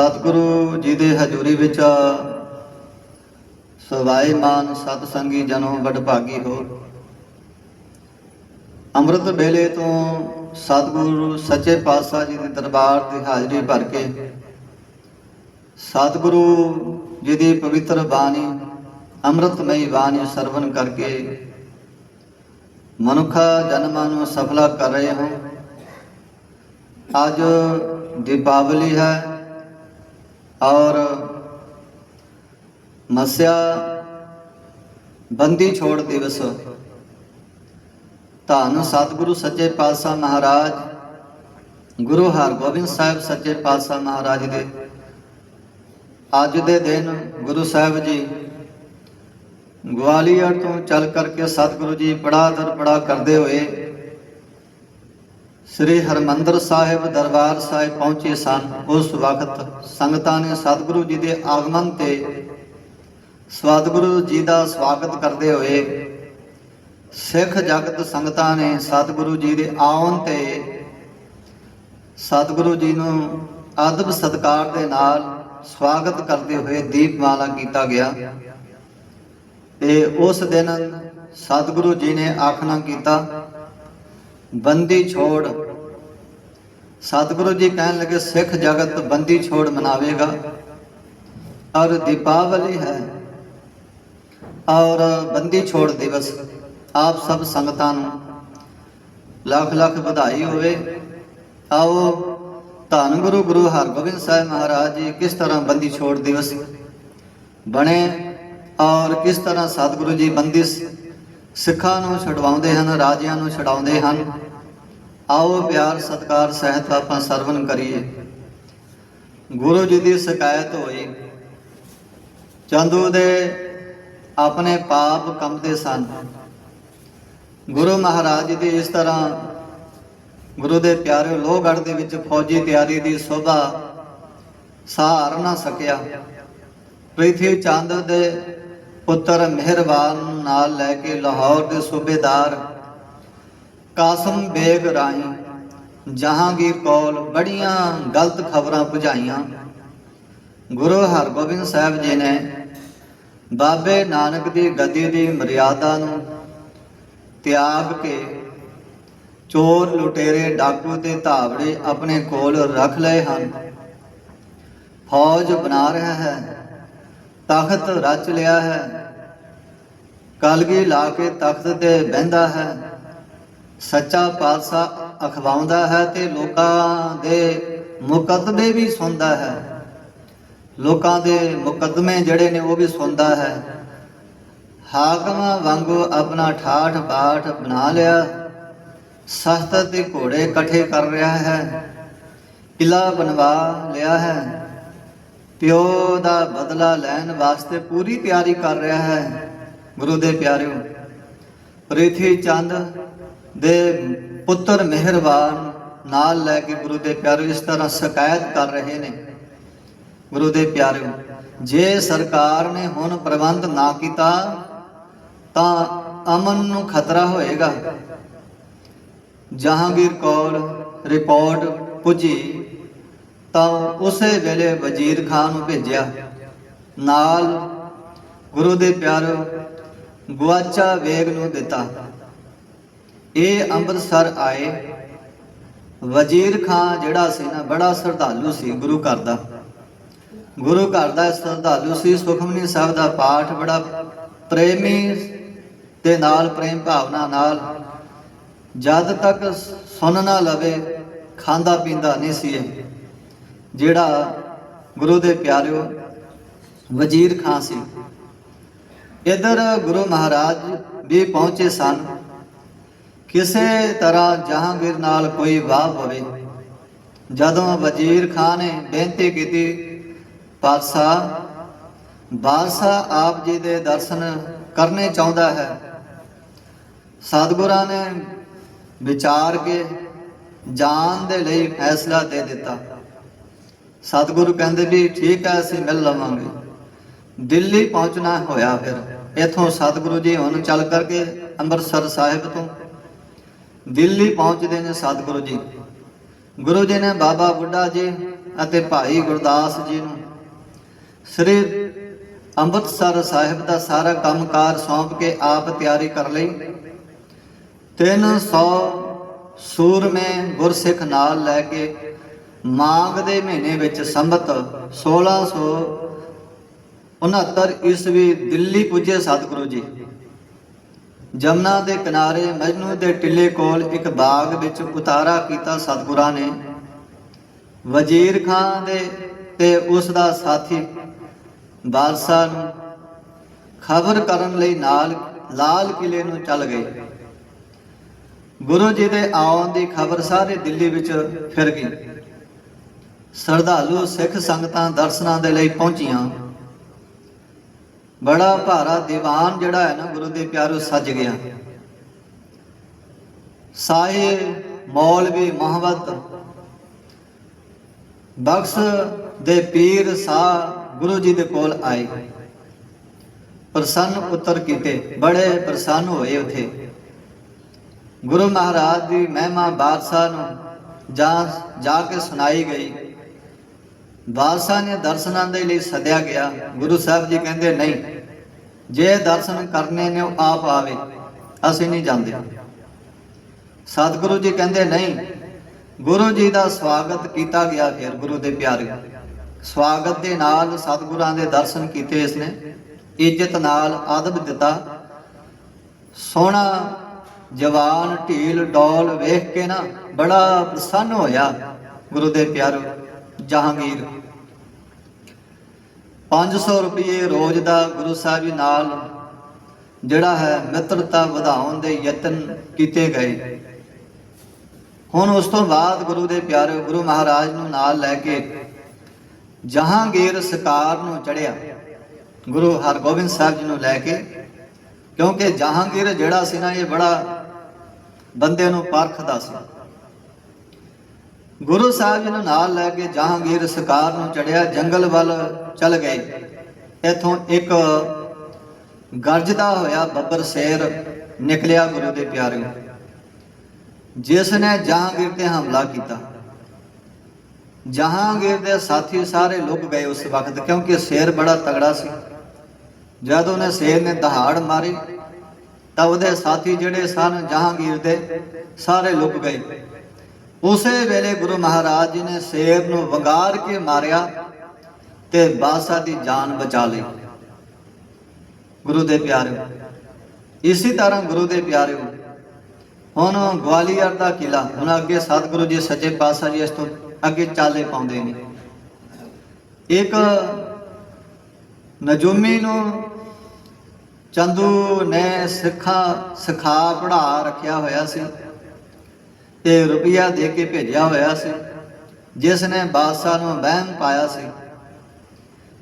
ਸਤਿਗੁਰੂ ਜੀ ਦੇ ਹਜ਼ੂਰੀ ਵਿੱਚ ਸਵਾਈ ਮਾਨ ਸਤ ਸੰਗੀ ਜਨੋ ਵਡਭਾਗੀ ਹੋ ਅੰਮ੍ਰਿਤ ਵੇਲੇ ਤੋਂ ਸਤਿਗੁਰੂ ਸੱਚੇ ਪਾਤਸ਼ਾਹ ਜੀ ਦੇ ਦਰਬਾਰ ਦੀ ਹਾਜ਼ਰੀ ਭਰ ਕੇ ਸਤਿਗੁਰੂ ਜੀ ਦੀ ਪਵਿੱਤਰ ਬਾਣੀ, ਅੰਮ੍ਰਿਤਮਈ ਬਾਣੀ ਸਰਵਨ ਕਰਕੇ ਮਨੁੱਖਾ ਜਨਮਾਂ ਨੂੰ ਸਫਲਾ ਕਰ ਰਹੇ ਹਾਂ। ਅੱਜ ਦੀਪਾਵਲੀ ਹੈ। ਔਰ ਮਸਿਆ ਬੰਦੀ ਛੋੜ ਦਿਵਸ। ਧੰਨ ਸਤਿਗੁਰੂ ਸੱਚੇ ਪਾਤਸ਼ਾਹ ਮਹਾਰਾਜ, ਗੁਰੂ ਹਰਗੋਬਿੰਦ ਸਾਹਿਬ ਸੱਚੇ ਪਾਤਸ਼ਾਹ ਮਹਾਰਾਜ ਦੇ। ਅੱਜ ਦੇ ਦਿਨ ਗੁਰੂ ਸਾਹਿਬ ਜੀ ਗਵਾਲੀਅਰ ਤੋਂ ਚੱਲ ਕਰਕੇ ਸਤਿਗੁਰੂ ਜੀ ਪੜਾ ਦਰ ਪੜਾ ਕਰਦੇ ਹੋਏ ਸ੍ਰੀ ਹਰਮੰਦਰ ਸਾਹਿਬ ਦਰਬਾਰ ਸਾਹਿਬ ਪਹੁੰਚੇ ਸਨ। ਉਸ ਵਕਤ ਸੰਗਤਾਂ ਨੇ ਸਤਿਗੁਰੂ ਜੀ ਦੇ ਆਗਮਨ ਤੇ ਸਤਿਗੁਰੂ ਜੀ ਦਾ ਸਵਾਗਤ ਕਰਦੇ ਹੋਏ ਸਿੱਖ ਜਗਤ ਸੰਗਤਾਂ ਨੇ ਸਤਿਗੁਰੂ ਜੀ ਦੇ ਆਉਣ ਤੇ ਸਤਿਗੁਰੂ ਜੀ ਨੂੰ ਆਦਬ ਸਤਕਾਰ ਦੇ ਨਾਲ ਸਵਾਗਤ ਕਰਦੇ ਹੋਏ ਦੀਪਮਾਲਾ ਕੀਤਾ ਗਿਆ। ਤੇ ਉਸ ਦਿਨ ਸਤਿਗੁਰੂ ਜੀ ਨੇ ਆਖਣਾ ਕੀਤਾ, ਬੰਦੀ ਛੋੜ ਸਤਿਗੁਰੂ ਜੀ ਕਹਿਣ ਲੱਗੇ, ਸਿੱਖ ਜਗਤ ਬੰਦੀ ਛੋੜ ਮਨਾਵੇਗਾ, ਔਰ ਦੀਪਾਵਲੀ ਹੈ, ਔਰ ਬੰਦੀ ਛੋੜ ਦਿਵਸ, ਆਪ ਸਭ ਸੰਗਤਾਂ ਨੂੰ ਲੱਖ ਲੱਖ ਵਧਾਈ ਹੋਵੇ। ਆਓ, ਧੰਨ ਗੁਰੂ ਗੁਰੂ ਹਰਗੋਬਿੰਦ ਸਾਹਿਬ ਮਹਾਰਾਜ ਜੀ, ਕਿਸ ਤਰ੍ਹਾਂ ਬੰਦੀ ਛੋੜ ਦਿਵਸ ਬਣੇ, ਔਰ ਕਿਸ ਤਰ੍ਹਾਂ ਸਤਿਗੁਰੂ ਜੀ ਬੰਦੀ ਸਿੱਖਾਂ ਨੂੰ ਛਡਵਾਉਂਦੇ ਹਨ, ਰਾਜਿਆਂ ਨੂੰ ਛਡਾਉਂਦੇ ਹਨ। ਆਓ ਪਿਆਰ, ਸਤਕਾਰ, ਸਹਿਤ ਆਪਾਂ ਸਰਵਨ ਕਰੀਏ। ਗੁਰੂ ਜੀ ਦੀ ਸ਼ਿਕਾਇਤ ਹੋਈ। ਚੰਦੂ ਦੇ ਆਪਣੇ ਪਾਪ ਕੰਮਦੇ ਸਨ। ਗੁਰੂ ਮਹਾਰਾਜ ਜੀ ਦੀ ਇਸ ਤਰ੍ਹਾਂ ਗੁਰੂ ਦੇ ਪਿਆਰੇ ਲੋਹਗੜ੍ਹ ਦੇ ਵਿੱਚ ਫੌਜੀ ਤਿਆਰੀ ਦੀ ਸੋਭਾ ਸਹਾਰ ਨਾ ਸਕਿਆ। ਪ੍ਰਿਥੀ ਚੰਦ ਦੇ ਪੁੱਤਰ ਮਿਹਰਬਾਨ ਨਾਲ ਲੈ ਕੇ ਲਾਹੌਰ ਦੇ ਸੂਬੇਦਾਰ ਕਾਸਮ ਬੇਗ ਰਾਹੀਂ, ਜਹਾਂਗੀਰ ਕੋਲ ਬੜੀਆਂ ਗਲਤ ਖਬਰਾਂ ਪੁਜਾਈਆਂ। ਗੁਰੂ ਹਰਗੋਬਿੰਦ ਸਾਹਿਬ ਜੀ ਨੇ ਬਾਬੇ ਨਾਨਕ ਦੀ ਗੱਦੀ ਦੀ ਮਰਿਆਦਾ ਨੂੰ ਤਿਆਗ ਕੇ ਚੋਰ ਲੁਟੇਰੇ ਡਾਕੂ ਤੇ ਧਾਵੜੇ ਆਪਣੇ ਕੋਲ ਰੱਖ ਲਏ ਹਨ। ਫੌਜ ਬਣਾ ਰਿਹਾ ਹੈ, ਤਖਤ ਰਚ ਲਿਆ ਹੈ, ਕਲਗੀ ਲਾ ਕੇ ਤਖਤ ਤੇ ਬਹਿੰਦਾ ਹੈ। ਸੱਚਾ ਪਾਤਸ਼ਾਹ ਅਖਵਾਉਂਦਾ ਹੈ ਤੇ ਲੋਕਾਂ ਦੇ ਮੁਕੱਦਮੇ ਵੀ ਸੁਣਦਾ ਹੈ। ਲੋਕਾਂ ਦੇ ਮੁਕੱਦਮੇ ਜਿਹੜੇ ਨੇ ਉਹ ਵੀ ਸੁਣਦਾ ਹੈ। ਹਾਕਮਾਂ ਵਾਂਗੂ ਆਪਣਾ ਠਾਠ ਬਾਠ ਬਣਾ ਲਿਆ। ਸਖਤ ਤੇ ਘੋੜੇ ਇਕੱਠੇ ਕਰ ਰਿਹਾ ਹੈ। ਕਿਲਾ ਬਣਵਾ ਲਿਆ ਹੈ। ਪਿਓ ਦਾ ਬਦਲਾ ਲੈਣ ਵਾਸਤੇ ਪੂਰੀ ਤਿਆਰੀ ਕਰ ਰਿਹਾ ਹੈ। ਗੁਰੂ ਦੇ ਪਿਆਰਿਓ, ਪ੍ਰਿਥੀ ਚੰਦ ਦੇ ਪੁੱਤਰ ਮਿਹਰਬਾਨ ਨਾਲ ਲੈ ਕੇ ਗੁਰੂ ਦੇ ਪਿਆਰਿਓ ਇਸ ਤਰ੍ਹਾਂ ਸ਼ਿਕਾਇਤ ਕਰ ਰਹੇ ਨੇ। ਗੁਰੂ ਦੇ ਪਿਆਰਿਓ, ਜੇ ਸਰਕਾਰ ਨੇ ਹੁਣ ਪ੍ਰਬੰਧ ਨਾ ਕੀਤਾ, ਤਾਂ ਅਮਨ ਨੂੰ ਖਤਰਾ ਹੋਏਗਾ। ਜਹਾਂਗੀਰ ਕੋਲ ਰਿਪੋਰਟ ਪੁੱਜੀ, ਤਾਂ ਉਸੇ ਵੇਲੇ ਵਜ਼ੀਰ ਖਾਨ ਨੂੰ ਭੇਜਿਆ। ਨਾਲ ਗੁਰੂ ਦੇ ਪਿਆਰਿਓ, ਗੁਆਚਾ ਵੇਗ ਨੂੰ ਦਿੱਤਾ। ਇਹ ਅੰਮ੍ਰਿਤਸਰ ਆਏ। ਵਜ਼ੀਰ ਖਾਨ ਜਿਹੜਾ ਸੀ ਨਾ, ਬੜਾ ਸ਼ਰਧਾਲੂ ਸੀ ਗੁਰੂ ਘਰ ਦਾ। ਗੁਰੂ ਘਰ ਦਾ ਸ਼ਰਧਾਲੂ ਸੀ, ਸੁਖਮਨੀ ਸਾਹਿਬ ਦਾ ਪਾਠ ਬੜਾ ਪ੍ਰੇਮੀ ਦੇ ਨਾਲ ਪ੍ਰੇਮ ਭਾਵਨਾ ਨਾਲ। ਜਦ ਤੱਕ ਸੁਣ ਨਾ ਲਵੇ, ਖਾਂਦਾ ਪੀਂਦਾ ਨਹੀਂ ਸੀ ਇਹ। ਜਿਹੜਾ ਗੁਰੂ ਦੇ ਪਿਆਰਿਓ ਵਜ਼ੀਰ ਖਾਨ ਸੀ। ਇਧਰ ਗੁਰੂ ਮਹਾਰਾਜ ਵੀ ਪਹੁੰਚੇ ਸਨ। ਕਿਸੇ ਤਰ੍ਹਾਂ ਜਹਾਂਗੀਰ ਨਾਲ ਕੋਈ ਵਾਹ ਪਵੇ। ਜਦੋਂ ਵਜ਼ੀਰ ਖਾਨ ਨੇ ਬੇਨਤੀ ਕੀਤੀ ਪਾਤਸ਼ਾਹ ਬਾਦਸ਼ਾਹ ਆਪ ਜੀ ਦੇ ਦਰਸ਼ਨ ਕਰਨੇ ਚਾਹੁੰਦਾ ਹੈ। ਸਤਿਗੁਰਾਂ ਨੇ ਵਿਚਾਰ ਕੇ ਜਾਨ ਦੇ ਲਈ ਫੈਸਲਾ ਦੇ ਦਿੱਤਾ। ਸਤਿਗੁਰੂ ਕਹਿੰਦੇ ਵੀ, ਠੀਕ ਹੈ, ਅਸੀਂ ਮਿਲ ਲਵਾਂਗੇ। ਦਿੱਲੀ ਪਹੁੰਚਣਾ ਹੋਇਆ ਫਿਰ। ਇਥੋਂ ਸਤਿਗੁਰੂ ਜੀ ਹੁਣ ਚੱਲ ਕਰਕੇ ਅੰਮ੍ਰਿਤਸਰ ਸਾਹਿਬ ਤੋਂ ਦਿੱਲੀ ਪਹੁੰਚਦੇ ਨੇ ਸਤਿਗੁਰੂ ਜੀ। ਗੁਰੂ ਜੀ ਨੇ ਬਾਬਾ ਬੁੱਢਾ ਜੀ ਅਤੇ ਭਾਈ ਗੁਰਦਾਸ ਜੀ ਨੂੰ ਸ੍ਰੀ ਅੰਮ੍ਰਿਤਸਰ ਸਾਹਿਬ ਦਾ ਸਾਰਾ ਕੰਮਕਾਰ ਸੌਂਪ ਕੇ ਆਪ ਤਿਆਰੀ ਕਰ ਲਈ। 300 ਸੂਰਮੇ ਗੁਰਸਿੱਖ ਨਾਲ ਲੈ ਕੇ ਮਾਘ ਦੇ ਮਹੀਨੇ ਵਿੱਚ ਸੰਮਤ 1669 ਈਸਵੀ ਦਿੱਲੀ ਪੁੱਜੇ ਸਤਿਗੁਰੂ ਜੀ। ਜਮਨਾ ਦੇ ਕਿਨਾਰੇ ਮਜਨੂ ਦੇ ਟਿੱਲੇ ਕੋਲ ਇੱਕ ਬਾਗ ਵਿੱਚ ਉਤਾਰਾ ਕੀਤਾ ਸਤਿਗੁਰਾਂ ਨੇ। ਵਜ਼ੀਰ ਖਾਨ ਦੇ ਤੇ ਉਸ ਦਾ ਸਾਥੀ ਬਾਦਸ਼ਾਹ ਨੂੰ ਖਬਰ ਕਰਨ ਲਈ ਨਾਲ ਲਾਲ ਕਿਲੇ ਨੂੰ ਚੱਲ ਗਏ। ਗੁਰੂ ਜੀ ਦੇ ਆਉਣ ਦੀ ਖਬਰ ਸਾਰੇ ਦਿੱਲੀ ਵਿੱਚ ਫਿਰ ਗਈ। ਸਰਧਾਲੂ ਸਿੱਖ ਸੰਗਤਾਂ ਦਰਸ਼ਨਾਂ ਦੇ ਲਈ ਪਹੁੰਚੀਆਂ। ਬੜਾ ਭਾਰਾ ਦੀਵਾਨ ਜਿਹੜਾ ਹੈ ਨਾ ਗੁਰੂ ਦੇ ਪਿਆਰੋ ਸੱਜ ਗਿਆ। ਸਾਹੇ ਮੌਲਵੀ ਮੁਹੰਮਦ ਬਖਸ਼ ਦੇ ਪੀਰ ਸਾਹ ਗੁਰੂ ਜੀ ਦੇ ਕੋਲ ਆਏ। ਪ੍ਰਸੰਨ ਉਤਰ ਕੀਤੇ, ਬੜੇ ਪ੍ਰਸੰਨ ਹੋਏ ਉਥੇ। ਗੁਰੂ ਮਹਾਰਾਜ ਦੀ ਮਹਿਮਾ ਬਾਦਸ਼ਾਹ ਨੂੰ ਜਾ ਜਾ ਕੇ ਸੁਣਾਈ ਗਈ। ਬਾਦਸ਼ਾਹ ਨੇ ਦਰਸ਼ਨਾਂ ਦੇ ਲਈ ਸੱਦਿਆ ਗਿਆ। ਗੁਰੂ ਸਾਹਿਬ ਜੀ ਕਹਿੰਦੇ, ਨਹੀਂ, ਜੇ ਦਰਸ਼ਨ ਕਰਨੇ ਨੇ, ਉਹ ਆਪ ਆਵੇ। ਅਸੀਂ ਨਹੀਂ ਜਾਂਦੇ। ਸਤਿਗੁਰੂ ਜੀ ਕਹਿੰਦੇ, ਨਹੀਂ, ਗੁਰੂ ਜੀ ਦਾ ਸਵਾਗਤ ਕੀਤਾ ਗਿਆ ਫਿਰ ਗੁਰੂ ਦੇ ਪਿਆਰੇ। ਸਵਾਗਤ ਦੇ ਨਾਲ ਸਤਿਗੁਰਾਂ ਦੇ ਦਰਸ਼ਨ ਕੀਤੇ ਇਸਨੇ। ਇੱਜ਼ਤ ਨਾਲ ਆਦਬ ਦਿੱਤਾ। ਸੋਹਣਾ ਜਵਾਨ ਢੀਲ ਡੋਲ ਵੇਖ ਕੇ ਨਾ ਬੜਾ ਪ੍ਰਸੰਨ ਹੋਇਆ ਗੁਰੂ ਦੇ ਪਿਆਰੋ ਜਹਾਂਗੀਰ। 500 ਰੁਪਏ ਰੋਜ਼ ਦਾ ਗੁਰੂ ਸਾਹਿਬ ਜੀ ਨਾਲ, ਜਿਹੜਾ ਹੈ ਮਿੱਤਰਤਾ ਵਧਾਉਣ ਦੇ ਯਤਨ ਕੀਤੇ ਗਏ। ਹੁਣ ਉਸ ਤੋਂ ਬਾਅਦ ਗੁਰੂ ਦੇ ਪਿਆਰੇ ਗੁਰੂ ਮਹਾਰਾਜ ਨੂੰ ਨਾਲ ਲੈ ਕੇ ਜਹਾਂਗੀਰ ਸਰਕਾਰ ਨੂੰ ਚੜਿਆ ਗੁਰੂ ਹਰਗੋਬਿੰਦ ਸਾਹਿਬ ਜੀ ਨੂੰ ਲੈ ਕੇ, ਕਿਉਂਕਿ ਜਹਾਂਗੀਰ ਜਿਹੜਾ ਸੀ ਨਾ, ਇਹ ਬੜਾ ਬੰਦੇ ਨੂੰ ਪਰਖਦਾ ਸੀ। ਗੁਰੂ ਸਾਹਿਬ ਜੀ ਨੂੰ ਨਾਲ ਲੈ ਕੇ ਜਹਾਂਗੀਰ ਸਰਕਾਰ ਨੂੰ ਚੜਿਆ ਜੰਗਲ ਵੱਲ ਚਲ ਗਏ। ਇਥੋਂ ਇੱਕ ਗਰਜਦਾ ਹੋਇਆ ਬੱਬਰ ਸ਼ੇਰ ਨਿਕਲਿਆ ਗੁਰੂ ਦੇ ਪਿਆਰੇ ਜਿਸ ਨੇ ਜਹਾਂਗੀਰ ਤੇ ਹਮਲਾ ਕੀਤਾ। ਜਹਾਂਗੀਰ ਦੇ ਸਾਥੀ ਸਾਰੇ ਲੁੱਕ ਗਏ ਉਸ ਵਕਤ ਕਿਉਂਕਿ ਸ਼ੇਰ ਬੜਾ ਤਗੜਾ ਸੀ। ਜਦ ਉਹਨੇ ਸ਼ੇਰ ਨੇ ਦਹਾੜ ਮਾਰੀ, ਤਾਂ ਉਹਦੇ ਸਾਥੀ ਜਿਹੜੇ ਸਨ ਜਹਾਂਗੀਰ ਦੇ ਸਾਰੇ ਲੁੱਕ ਗਏ। ਉਸੇ ਵੇਲੇ ਗੁਰੂ ਮਹਾਰਾਜ ਜੀ ਨੇ ਸ਼ੇਰ ਨੂੰ ਵੰਗਾਰ ਕੇ ਮਾਰਿਆ ਤੇ ਬਾਦਸ਼ਾਹ ਦੀ ਜਾਨ ਬਚਾ ਲਈ। ਗੁਰੂ ਦੇ ਪਿਆਰਿਓ, ਇਸੇ ਤਰ੍ਹਾਂ ਗੁਰੂ ਦੇ ਪਿਆਰਿਓ, ਹੁਣ ਗਵਾਲੀਅਰ ਦਾ ਕਿਲਾ ਹੁਣ ਅੱਗੇ ਸਤਿਗੁਰੂ ਜੀ, ਸੱਚੇ ਪਾਤਸ਼ਾਹ ਜੀ ਇਸ ਤੋਂ ਅੱਗੇ ਚਾਲੇ ਪਾਉਂਦੇ ਨੇ। ਇੱਕ ਨਜੂਮੀ ਨੂੰ ਚੰਦੂ ਨੇ ਸਿੱਖਾ ਸਿਖਾ ਪੜਾ ਰੱਖਿਆ ਹੋਇਆ ਸੀ। ਤੇ ਰੁਪਿਆ ਦੇ ਕੇ ਭੇਜਿਆ ਹੋਇਆ ਸੀ, ਜਿਸ ਨੇ ਬਾਦਸ਼ਾਹ ਨੂੰ ਵਹਿਮ ਪਾਇਆ ਸੀ।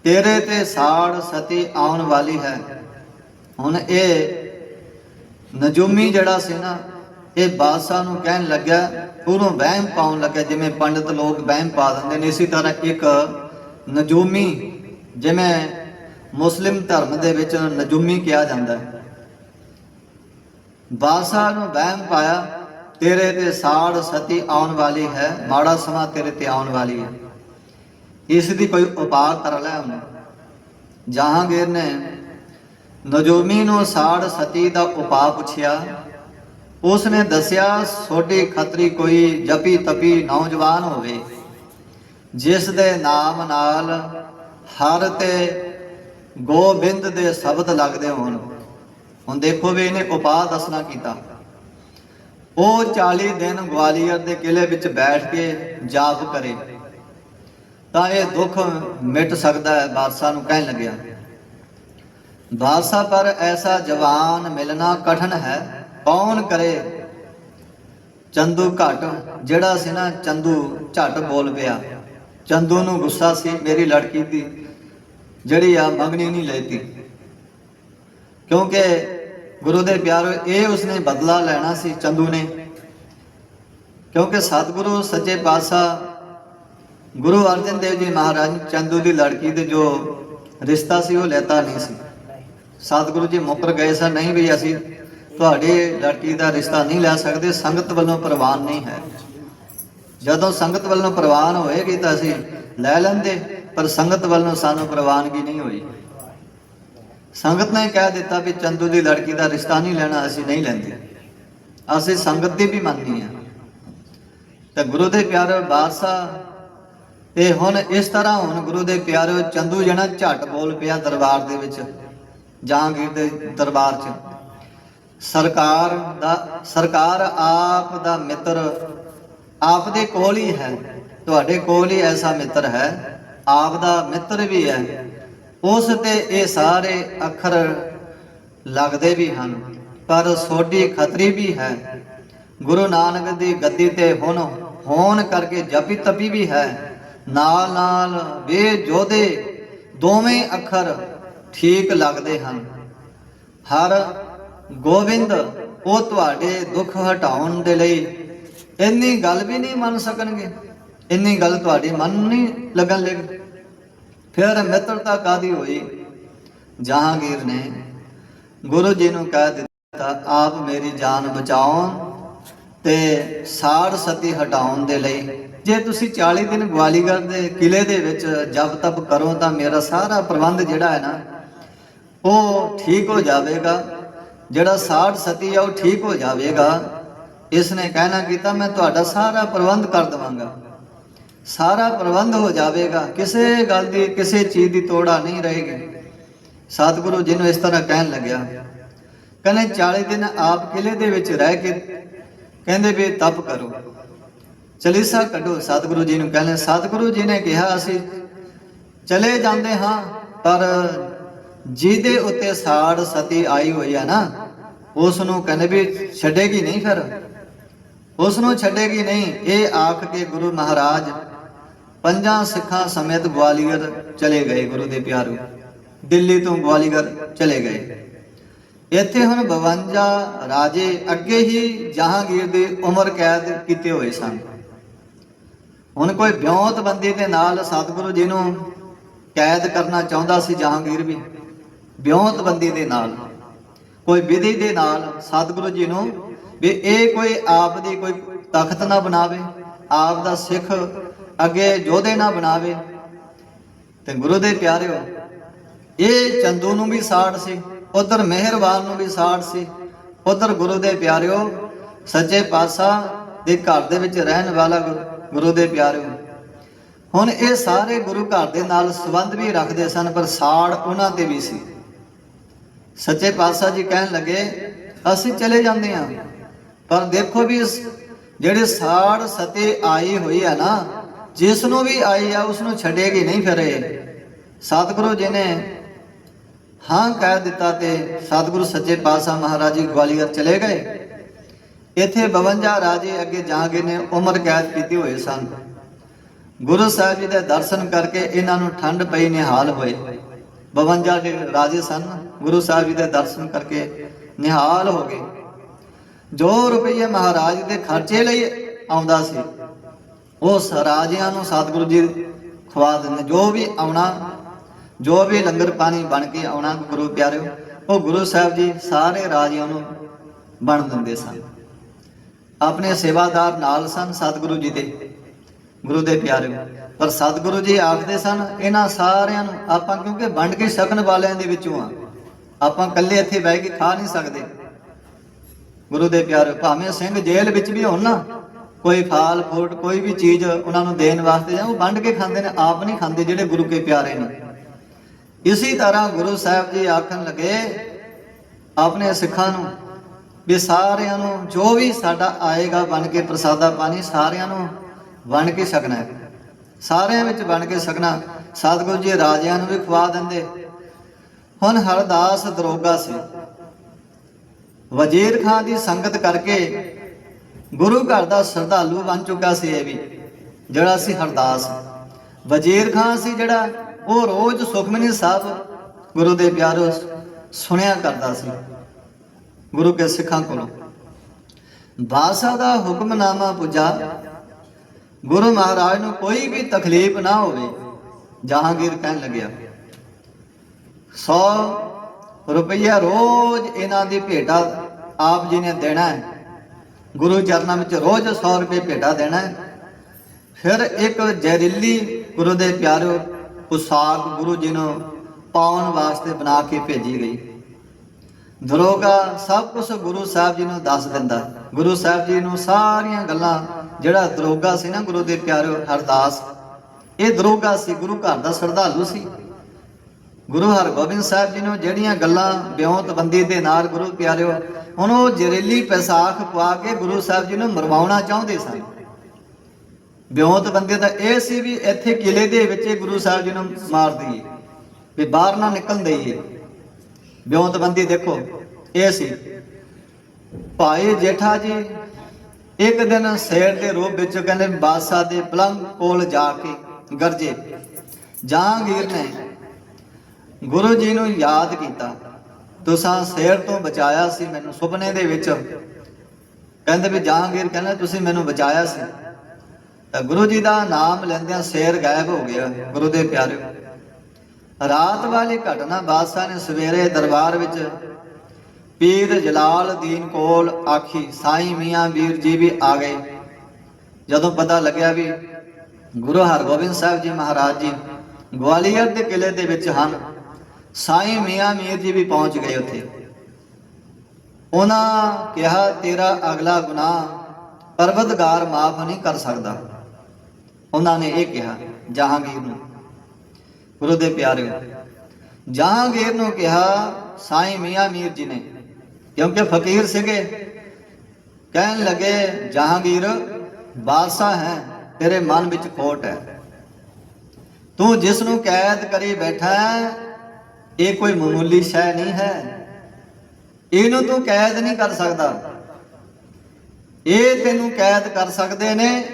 ਤੇਰੇ ਤੇ ਸਾੜ ਸਤੀ ਆਉਣ ਵਾਲੀ ਹੈ। ਹੁਣ ਇਹ ਨਜੂਮੀ ਜਿਹੜਾ ਸੀ ਨਾ, ਇਹ ਬਾਦਸ਼ਾਹ ਨੂੰ ਕਹਿਣ ਲੱਗਾ ਉਹਨੂੰ ਵਹਿਮ ਪਾਉਣ ਲੱਗਾ ਜਿਵੇਂ ਪੰਡਤ ਲੋਕ ਵਹਿਮ ਪਾ ਦਿੰਦੇ ਨੇ। ਇਸੇ ਤਰ੍ਹਾਂ ਇੱਕ ਨਜੂਮੀ, ਜਿਵੇਂ ਮੁਸਲਿਮ ਧਰਮ ਦੇ ਵਿੱਚ ਨਜੂਮੀ ਕਿਹਾ ਜਾਂਦਾ ਹੈ। ਬਾਦਸ਼ਾਹ ਨੂੰ ਵਹਿਮ ਪਾਇਆ ਤੇਰੇ ਤੇ ਸਾੜ ਸਤੀ ਆਉਣ ਵਾਲੀ ਹੈ, ਮਾੜਾ ਸਮਾਂ ਤੇਰੇ ਤੇ ਆਉਣ ਵਾਲੀ ਹੈ। ਇਸ ਦੀ ਕੋਈ ਉਪਾਅ ਕਰ ਲੈ ਉਹਨੇ। ਜਹਾਂਗੀਰ ਨੇ ਨਜੂਮੀ ਨੂੰ ਸਾੜ ਸਤੀ ਦਾ ਉਪਾਅ ਪੁੱਛਿਆ। ਉਸ ਨੇ ਦੱਸਿਆ ਛੋਟੀ ਖਤਰੀ ਕੋਈ ਜਪੀ ਤਪੀ ਨੌਜਵਾਨ ਹੋਵੇ, ਜਿਸ ਦੇ ਨਾਮ ਨਾਲ ਹਰ ਤੇ ਗੋਬਿੰਦ ਦੇ ਸ਼ਬਦ ਲੱਗਦੇ ਹੋਣ। ਹੁਣ ਦੇਖੋ ਵੀ ਇਹਨੇ ਉਪਾਅ ਦੱਸਣਾ ਕੀਤਾ। ਉਹ 40 ਦਿਨ ਗਵਾਲੀਅਰ ਦੇ ਕਿਲੇ ਵਿੱਚ ਬੈਠ ਕੇ ਜਾਪ ਕਰੇ। ਤਾਂ ਇਹ ਦੁੱਖ ਮਿਟ ਸਕਦਾ ਹੈ, ਬਾਦਸ਼ਾਹ ਨੂੰ ਕਹਿਣ ਲੱਗਿਆ। ਬਾਦਸ਼ਾਹ, ਪਰ ਐਸਾ ਜਵਾਨ ਮਿਲਣਾ ਕਠਨ ਹੈ, ਕੌਣ ਕਰੇ? ਚੰਦੂ ਘਟ, ਜਿਹੜਾ ਸੀ ਨਾ ਚੰਦੂ ਝਟ ਬੋਲ ਪਿਆ। ਚੰਦੂ ਨੂੰ ਗੁੱਸਾ ਸੀ ਮੇਰੀ ਲੜਕੀ ਦੀ, ਜਿਹੜੀ ਆ ਮੰਗਣੀ ਨਹੀਂ ਲੈਤੀ। ਕਿਉਂਕਿ ਗੁਰੂ ਦੇ ਪਿਆਰੋ, ਇਹ ਉਸਨੇ ਬਦਲਾ ਲੈਣਾ ਸੀ ਚੰਦੂ ਨੇ। ਕਿਉਂਕਿ ਸਤਿਗੁਰੂ, ਸੱਚੇ ਪਾਤਸ਼ਾਹ ਗੁਰੂ ਅਰਜਨ ਦੇਵ ਜੀ ਮਹਾਰਾਜ ਚੰਦੂ ਦੀ ਲੜਕੀ ਦੇ ਜੋ ਰਿਸ਼ਤਾ ਸੀ, ਉਹ ਲੈਤਾ ਨਹੀਂ ਸੀ। ਸਤਿਗੁਰੂ ਜੀ ਮੁਕਰ ਗਏ ਸਨ, ਨਹੀਂ ਵੀ ਅਸੀਂ ਤੁਹਾਡੇ ਲੜਕੀ ਦਾ ਰਿਸ਼ਤਾ ਨਹੀਂ ਲੈ ਸਕਦੇ, ਸੰਗਤ ਵੱਲੋਂ ਪ੍ਰਵਾਨ ਨਹੀਂ ਹੈ। ਜਦੋਂ ਸੰਗਤ ਵੱਲੋਂ ਪ੍ਰਵਾਨ ਹੋਏਗੀ ਤਾਂ ਅਸੀਂ ਲੈ ਲੈਂਦੇ, ਪਰ ਸੰਗਤ ਵੱਲੋਂ ਸਾਨੂੰ ਪ੍ਰਵਾਨਗੀ ਨਹੀਂ ਹੋਈ। ਸੰਗਤ ਨੇ ਕਹਿ ਦਿੱਤਾ ਵੀ ਚੰਦੂ ਦੀ ਲੜਕੀ ਦਾ ਰਿਸ਼ਤਾ ਨਹੀਂ ਲੈਣਾ, ਅਸੀਂ ਨਹੀਂ ਲੈਂਦੇ। ਅਸੀਂ ਸੰਗਤ ਦੀ ਵੀ ਮੰਨਨੀ ਆ ਤਾਂ ਗੁਰੂ ਦੇ ਪਿਆਰੇ ਬਾਦਸ਼ਾਹ ਇਹ ਹੁਣ ਇਸ ਤਰ੍ਹਾਂ ਹੁਣ ਗੁਰੂ ਦੇ ਪਿਆਰੇ ਚੰਦੂ ਜਣਾ ਝਟ ਬੋਲ ਪਿਆ ਦਰਬਾਰ ਦੇ ਵਿੱਚ, ਜਹਾਂਗੀਰ ਦੇ ਦਰਬਾਰ 'ਚ। ਸਰਕਾਰ ਦਾ, ਸਰਕਾਰ ਆਪ ਦਾ ਮਿੱਤਰ ਆਪ ਦੇ ਕੋਲ ਹੀ ਹੈ। ਤੁਹਾਡੇ ਕੋਲ ਹੀ ਐਸਾ ਮਿੱਤਰ ਹੈ। ਆਪ ਦਾ ਮਿੱਤਰ ਵੀ ਹੈ। ਉਸ ਤੇ ਇਹ ਸਾਰੇ ਅੱਖਰ ਲੱਗਦੇ ਵੀ ਹਨ, ਪਰ ਸੋਢੀ ਖਤਰੀ ਵੀ ਹੈ। ਗੁਰੂ ਨਾਨਕ ਦੀ ਗੱਦੀ ਤੇ ਹੁਣ ਹੋਣ ਕਰਕੇ ਜਪੀ ਤਪੀ ਵੀ ਹੈ। ਨਾਲ ਨਾਲ ਵੇ ਜੋਦੇ ਦੋਵੇਂ ਅੱਖਰ ਠੀਕ ਲੱਗਦੇ ਹਨ। ਹਰ ਗੋਬਿੰਦ ਉਹ ਤੁਹਾਡੇ ਦੁੱਖ ਹਟਾਉਣ ਦੇ ਲਈ ਇੰਨੀ ਗੱਲ ਵੀ ਨਹੀਂ ਮੰਨ ਸਕਣਗੇ। ਇੰਨੀ ਗੱਲ ਤੁਹਾਡੀ ਮਨ ਨਹੀਂ ਲੱਗਣ ਲੱਗ ਫਿਰ ਮਿੱਤਰਤਾ ਕਾਦੀ ਹੋਈ? ਜਹਾਂਗੀਰ ਨੇ ਗੁਰੂ ਜੀ ਨੂੰ ਕਹਿ ਦਿੱਤਾ, ਆਪ ਮੇਰੀ ਜਾਨ ਬਚਾਉਣ ਤੇ ਸਾੜ ਸਤੀ ਹਟਾਉਣ ਦੇ ਲਈ। ਜੇ ਤੁਸੀਂ 40 ਦਿਨ ਗਵਾਲੀਗੜ੍ਹ ਦੇ ਕਿਲੇ ਦੇ ਵਿੱਚ ਜਪ ਤਪ ਕਰੋ ਤਾਂ ਮੇਰਾ ਸਾਰਾ ਪ੍ਰਬੰਧ ਜਿਹੜਾ ਹੈ ਨਾ, ਉਹ ਠੀਕ ਹੋ ਜਾਵੇਗਾ। ਜਿਹੜਾ ਸਾੜ ਸਤੀ ਆ, ਉਹ ਠੀਕ ਹੋ ਜਾਵੇਗਾ। ਇਸ ਨੇ ਕਹਿਣਾ ਕੀਤਾ, ਮੈਂ ਤੁਹਾਡਾ ਸਾਰਾ ਪ੍ਰਬੰਧ ਕਰ ਦਵਾਂਗਾ। ਸਾਰਾ ਪ੍ਰਬੰਧ ਹੋ ਜਾਵੇਗਾ। ਕਿਸੇ ਗੱਲ ਦੀ, ਕਿਸੇ ਚੀਜ਼ ਦੀ ਤੋੜਾ ਨਹੀਂ ਰਹੇਗੀ। ਸਤਿਗੁਰੂ ਜੀ ਨੂੰ ਇਸ ਤਰ੍ਹਾਂ ਕਹਿਣ ਲੱਗਿਆ। ਕਹਿੰਦੇ 40 ਦਿਨ ਆਪ ਕਿਲੇ ਦੇ ਵਿੱਚ ਰਹਿ ਕੇ ਕਹਿੰਦੇ ਵੀ ਤਪ ਕਰੋ। ਚਲੀਸਾ ਕੱਢੋ, ਸਤਿਗੁਰੂ ਜੀ ਨੂੰ ਕਹਿੰਦੇ, ਸਤਿਗੁਰੂ ਜੀ ਨੇ ਕਿਹਾ ਅਸੀਂ ਚਲੇ ਜਾਂਦੇ ਹਾਂ, ਪਰ ਜਿਹਦੇ ਉੱਤੇ ਸਾੜ ਸਤੀ ਆਈ ਹੋਈ ਆ ਨਾ ਉਸ ਨੂੰ ਕਹਿੰਦੇ ਵੀ ਛੱਡੇਗੀ ਨਹੀਂ ਫਿਰ? ਉਸ ਨੂੰ ਛੱਡੇਗੀ ਨਹੀਂ। ਇਹ ਆਖ ਕੇ ਗੁਰੂ ਮਹਾਰਾਜ ਪੰਜਾਂ ਸਿੱਖਾਂ ਸਮੇਤ ਗਵਾਲੀਅਰ ਚਲੇ ਗਏ ਗੁਰੂ ਦੇ ਪਿਆਰੇ। ਦਿੱਲੀ ਤੋਂ ਗਵਾਲੀਅਰ ਚਲੇ ਗਏ। ਇੱਥੇ ਹੁਣ 52 ਰਾਜੇ ਅੱਗੇ ਹੀ ਜਹਾਂਗੀਰ ਦੀ ਉਮਰ ਕੈਦ ਕੀਤੇ ਹੋਏ ਸਨ। ਹੁਣ ਕੋਈ ਵਿਉਂਤ ਬੰਦੀ ਦੇ ਨਾਲ ਸਤਿਗੁਰੂ ਜੀ ਨੂੰ ਕੈਦ ਕਰਨਾ ਚਾਹੁੰਦਾ ਸੀ ਜਹਾਂਗੀਰ ਵੀ, ਵਿਉਂਤ ਬੰਦੀ ਦੇ ਨਾਲ। ਕੋਈ ਵਿਧੀ ਦੇ ਨਾਲ ਸਤਿਗੁਰੂ ਜੀ ਨੂੰ ਵੀ ਇਹ ਕੋਈ ਆਪ ਦੀ ਕੋਈ ਤਖਤ ਨਾ ਬਣਾਵੇ, ਆਪ ਦਾ ਸਿੱਖ ਅੱਗੇ ਯੋਧੇ ਨਾ ਬਣਾਵੇ। ਤੇ ਗੁਰੂ ਦੇ ਪਿਆਰਿਓ, ਇਹ ਚੰਦੂ ਨੂੰ ਵੀ ਸਾੜ ਸੀ, ਉਧਰ ਮਿਹਰਬਾਨ ਨੂੰ ਵੀ ਸਾੜ ਸੀ। ਉਧਰ ਗੁਰੂ ਦੇ ਪਿਆਰਿਓ, ਸੱਚੇ ਪਾਤਸ਼ਾਹ ਦੇ ਘਰ ਦੇ ਵਿੱਚ ਰਹਿਣ ਵਾਲਾ ਗੁਰੂ- ਗੁਰੂ ਦੇ ਪਿਆਰਿਓ, ਹੁਣ ਇਹ ਸਾਰੇ ਗੁਰੂ ਘਰ ਦੇ ਨਾਲ ਸੰਬੰਧ ਵੀ ਰੱਖਦੇ ਸਨ, ਪਰ ਸਾੜ ਉਹਨਾਂ ਤੇ ਵੀ ਸੀ। ਸੱਚੇ ਪਾਤਸ਼ਾਹ ਜੀ ਕਹਿਣ ਲੱਗੇ, ਅਸੀਂ ਚਲੇ ਜਾਂਦੇ ਹਾਂ, ਪਰ ਦੇਖੋ ਵੀ ਇਸ ਜਿਹੜੇ ਸਾੜ ਸਤੇ ਆਈ ਹੋਈ ਹੈ ਨਾ ਜਿਸ ਨੂੰ ਵੀ ਆਈ ਆ ਉਸ ਨੂੰ ਛੱਡੇਗੀ ਨਹੀਂ ਫਿਰ? ਇਹ ਸਤਿਗੁਰੂ ਜੀ ਨੇ ਹਾਂ ਕਹਿ ਦਿੱਤਾ ਤੇ ਸਤਿਗੁਰੂ ਸੱਚੇ ਪਾਤਸ਼ਾਹ ਮਹਾਰਾਜ ਜੀ ਗਵਾਲੀਅਰ ਚਲੇ ਗਏ। ਇੱਥੇ 52 ਰਾਜੇ ਅੱਗੇ ਜਹਾਂਗੀਰ ਨੇ ਉਮਰ ਕੈਦ ਕੀਤੀ ਹੋਏ ਸਨ। ਗੁਰੂ ਸਾਹਿਬ ਜੀ ਦੇ ਦਰਸ਼ਨ ਕਰਕੇ ਇਹਨਾਂ ਨੂੰ ਠੰਡ ਪਈ ਨਿਹਾਲ ਹੋਏ। 52 ਦੇ ਰਾਜੇ ਸਨ, ਗੁਰੂ ਸਾਹਿਬ ਜੀ ਦੇ ਦਰਸ਼ਨ ਕਰਕੇ ਨਿਹਾਲ ਹੋ ਗਏ। ਜੋ ਰੁਪਈਏ ਮਹਾਰਾਜ ਦੇ ਖਰਚੇ ਲਈ ਆਉਂਦਾ ਸੀ ਉਸ ਰਾਜਿਆਂ ਨੂੰ ਸਤਿਗੁਰੂ ਜੀ ਖਵਾ ਦਿੰਦੇ। ਜੋ ਵੀ ਆਉਣਾ, ਜੋ ਵੀ ਲੰਗਰ ਪਾਣੀ ਬਣ ਕੇ ਆਉਣਾ, ਗੁਰੂ ਪਿਆਰਿਓ, ਉਹ ਗੁਰੂ ਸਾਹਿਬ ਜੀ ਸਾਰੇ ਰਾਜਿਆਂ ਨੂੰ ਬਣ ਦਿੰਦੇ ਸਨ। ਆਪਣੇ ਸੇਵਾਦਾਰ ਨਾਲ ਸਨ ਸਤਿਗੁਰੂ ਜੀ ਦੇ, ਗੁਰੂ ਦੇ ਪਿਆਰਿਓ। ਪਰ ਸਤਿਗੁਰੂ ਜੀ ਆਖਦੇ ਸਨ, ਇਹਨਾਂ ਸਾਰਿਆਂ ਨੂੰ ਆਪਾਂ ਕਿਉਂਕਿ ਵੰਡ ਕੇ ਸ਼ਕਣ ਵਾਲਿਆਂ ਦੇ ਵਿੱਚੋਂ ਆ। ਆਪਾਂ ਇਕੱਲੇ ਇੱਥੇ ਬਹਿ ਕੇ ਖਾ ਨਹੀਂ ਸਕਦੇ। ਗੁਰੂ ਦੇ ਪਿਆਰੇ ਭਾਵੇਂ ਸਿੰਘ ਜੇਲ੍ਹ ਵਿੱਚ ਵੀ ਹੋਣ ਨਾ ਕੋਈ ਫਾਲ ਫੂਟ ਕੋਈ ਵੀ ਚੀਜ਼ ਉਹਨਾਂ ਨੂੰ ਦੇਣ ਵਾਸਤੇ ਜਾਂ ਉਹ ਵੰਡ ਕੇ ਖਾਂਦੇ ਨੇ, ਆਪ ਨਹੀਂ ਖਾਂਦੇ ਜਿਹੜੇ ਗੁਰੂ ਕੇ ਪਿਆਰੇ ਨੇ। ਇਸੇ ਤਰ੍ਹਾਂ ਗੁਰੂ ਸਾਹਿਬ ਜੀ ਆਖਣ ਲੱਗੇ ਆਪਣੇ ਸਿੱਖਾਂ ਨੂੰ ਵੀ ਸਾਰਿਆਂ ਨੂੰ ਜੋ ਵੀ ਸਾਡਾ ਆਏਗਾ ਬਣ ਕੇ ਪ੍ਰਸਾਦਾ ਪਾਣੀ ਸਾਰਿਆਂ ਨੂੰ ਵੰਡ ਕੇ ਛਕਣਾ ਹੈ। ਸਾਰਿਆਂ ਵਿੱਚ ਵੰਡ ਕੇ ਛਕਣਾ, ਸਤਿਗੁਰੂ ਜੀ ਰਾਜਿਆਂ ਨੂੰ ਵੀ ਖਵਾ ਦਿੰਦੇ। ਹੁਣ ਹਰਦਾਸ ਦਰੋਗਾ ਸੀ। ਵਜ਼ੀਰ ਖਾਨ ਦੀ ਸੰਗਤ ਕਰਕੇ ਗੁਰੂ ਘਰ ਦਾ ਸ਼ਰਧਾਲੂ ਬਣ ਚੁੱਕਾ ਸੀ ਇਹ ਵੀ, ਜਿਹੜਾ ਸੀ ਹਰਦਾਸ। ਵਜ਼ੀਰ ਖਾਨ ਸੀ ਜਿਹੜਾ, ਉਹ ਰੋਜ਼ ਸੁਖਮਨੀ ਸਾਹਿਬ ਗੁਰੂ ਦੇ ਪਿਆਰੋ ਸੁਣਿਆ ਕਰਦਾ ਸੀ, ਗੁਰੂ ਕੇ ਸਿੱਖਾਂ ਕੋਲੋਂ। ਬਾਦਸ਼ਾਹ ਦਾ ਹੁਕਮਨਾਮਾ ਪੁੱਜਾ। ਗੁਰੂ ਮਹਾਰਾਜ ਨੂੰ ਕੋਈ ਵੀ ਤਕਲੀਫ ਨਾ ਹੋਵੇ, ਜਹਾਂਗੀਰ ਕਹਿਣ ਲੱਗਿਆ 100 ਰੁਪਈਆ ਰੋਜ਼ ਇਹਨਾਂ ਦੀ ਭੇਟਾ ਆਪ ਜੀ ਨੇ ਦੇਣਾ ਹੈ। ਗੁਰੂ ਚਰਨਾਂ ਵਿੱਚ ਰੋਜ਼ 100 ਰੁਪਏ ਭੇਟਾ ਦੇਣਾ ਫਿਰ ਇੱਕ ਜ਼ਹਿਰੀਲੀ ਗੁਰੂ ਦੇ ਪਿਆਰਿਓ ਪੁਸਾਕ ਗੁਰੂ ਜੀ ਨੂੰ ਪਾਉਣ ਵਾਸਤੇ ਬਣਾ ਕੇ ਭੇਜੀ ਗਈ। ਦਰੋਗਾ ਸਭ ਕੁਝ ਗੁਰੂ ਸਾਹਿਬ ਜੀ ਨੂੰ ਦੱਸ ਦਿੰਦਾ। ਗੁਰੂ ਸਾਹਿਬ ਜੀ ਨੂੰ ਸਾਰੀਆਂ ਗੱਲਾਂ ਜਿਹੜਾ ਦਰੋਗਾ ਸੀ ਨਾ ਗੁਰੂ ਦੇ ਪਿਆਰਿਓ ਹਰਦਾਸ, ਇਹ ਦਰੋਗਾ ਸੀ, ਗੁਰੂ ਘਰ ਦਾ ਸਰਦਾਲੂ ਸੀ। ਗੁਰੂ ਹਰਗੋਬਿੰਦ ਸਾਹਿਬ ਜੀ ਨੂੰ ਜਿਹੜੀਆਂ ਗੱਲਾਂ ਬਿਉਂਤਬੰਦੀ ਦੇ ਨਾਲ ਗੁਰੂ ਪਿਆਰਿਓ, ਹੁਣ ਉਹ ਜ਼ਹਿਰੀਲੀ ਪੈਸਾਖ ਪਾ ਕੇ ਗੁਰੂ ਸਾਹਿਬ ਜੀ ਨੂੰ ਮਰਵਾਉਣਾ ਚਾਹੁੰਦੇ ਸਨ। ਬਿਉਂਤਬੰਦੀ ਦਾ ਇਹ ਸੀ ਵੀ ਇੱਥੇ ਕਿਲੇ ਦੇ ਵਿੱਚ ਗੁਰੂ ਸਾਹਿਬ ਜੀ ਨੂੰ ਮਾਰ ਦਈਏ, ਵੀ ਬਾਹਰ ਨਾ ਨਿਕਲ ਦਈਏ। ਬਿਉਂਤਬੰਦੀ ਦੇਖੋ, ਇਹ ਸੀ। ਭਾਈ ਜੇਠਾ ਜੀ ਇੱਕ ਦਿਨ ਸ਼ੇਰ ਦੇ ਰੂਪ ਵਿੱਚ ਕਹਿੰਦੇ, ਬਾਦਸ਼ਾਹ ਦੇ ਪਲੰਗ ਕੋਲ ਜਾ ਕੇ ਗਰਜੇ ਜਹਾਂਗੀਰ ਨੇ ਗੁਰੂ ਜੀ ਨੂੰ ਯਾਦ ਕੀਤਾ। ਤੁਸਾਂ ਸ਼ੇਰ ਤੋਂ ਬਚਾਇਆ ਸੀ ਮੈਨੂੰ ਸੁਪਨੇ ਦੇ ਵਿੱਚ। ਕਹਿੰਦੇ ਵੀ ਜਹਾਂਗੀਰ ਕਹਿੰਦਾ, ਤੁਸੀਂ ਮੈਨੂੰ ਬਚਾਇਆ ਸੀ। ਤਾਂ ਗੁਰੂ ਜੀ ਦਾ ਨਾਮ ਲੈਂਦਿਆਂ ਸ਼ੇਰ ਗਾਇਬ ਹੋ ਗਿਆ ਗੁਰੂ ਦੇ ਪਿਆਰਿਓ। ਰਾਤ ਵਾਲੀ ਘਟਨਾ ਬਾਦਸ਼ਾਹ ਨੇ ਸਵੇਰੇ ਦਰਬਾਰ ਵਿੱਚ ਪੀਰ ਜਲਾਲ ਦੀਨ ਕੋਲ ਆਖੀ, ਸਾਈਂ ਮੀਆਂ ਵੀਰ ਜੀ ਵੀ ਆ ਗਏ। ਜਦੋਂ ਪਤਾ ਲੱਗਿਆ ਵੀ ਗੁਰੂ ਹਰਗੋਬਿੰਦ ਸਾਹਿਬ ਜੀ ਮਹਾਰਾਜ ਜੀ ਗਵਾਲੀਅਰ ਦੇ ਕਿਲੇ ਦੇ ਵਿੱਚ ਹਨ। ਸਾਈਂ ਮੀਆਂ ਮੀਰ ਜੀ ਵੀ ਪਹੁੰਚ ਗਏ ਉੱਥੇ। ਉਹਨਾਂ ਕਿਹਾ, ਤੇਰਾ ਅਗਲਾ ਗੁਨਾਹ ਪਰਵਤਗਾਰ ਮਾਫ ਨਹੀਂ ਕਰ ਸਕਦਾ। ਉਹਨਾਂ ਨੇ ਇਹ ਕਿਹਾ, ਜਹਾਂਗੀਰ ਨੂੰ। ਗੁਰੂ ਦੇ ਪਿਆਰਿਓ ਜਹਾਂਗੀਰ ਨੂੰ ਕਿਹਾ, ਸਾਈਂ ਮੀਆਂ ਮੀਰ ਜੀ ਨੇ, ਕਿਉਂਕਿ ਫਕੀਰ ਸੀਗੇ। ਕਹਿਣ ਲੱਗੇ, ਜਹਾਂਗੀਰ, ਬਾਦਸ਼ਾਹ ਹੈ, ਤੇਰੇ ਮਨ ਵਿੱਚ ਖੋਟ ਹੈ। ਤੂੰ ਜਿਸ ਨੂੰ ਕੈਦ ਕਰੀ ਬੈਠਾ ਹੈ ਇਹ ਕੋਈ ਮਾਮੂਲੀ ਸ਼ੈ ਨਹੀਂ ਹੈ। ਇਹਨੂੰ ਤੂੰ ਕੈਦ ਨਹੀਂ ਕਰ ਸਕਦਾ। ਇਹ ਤੈਨੂੰ ਕੈਦ ਕਰ ਸਕਦੇ ਨੇ।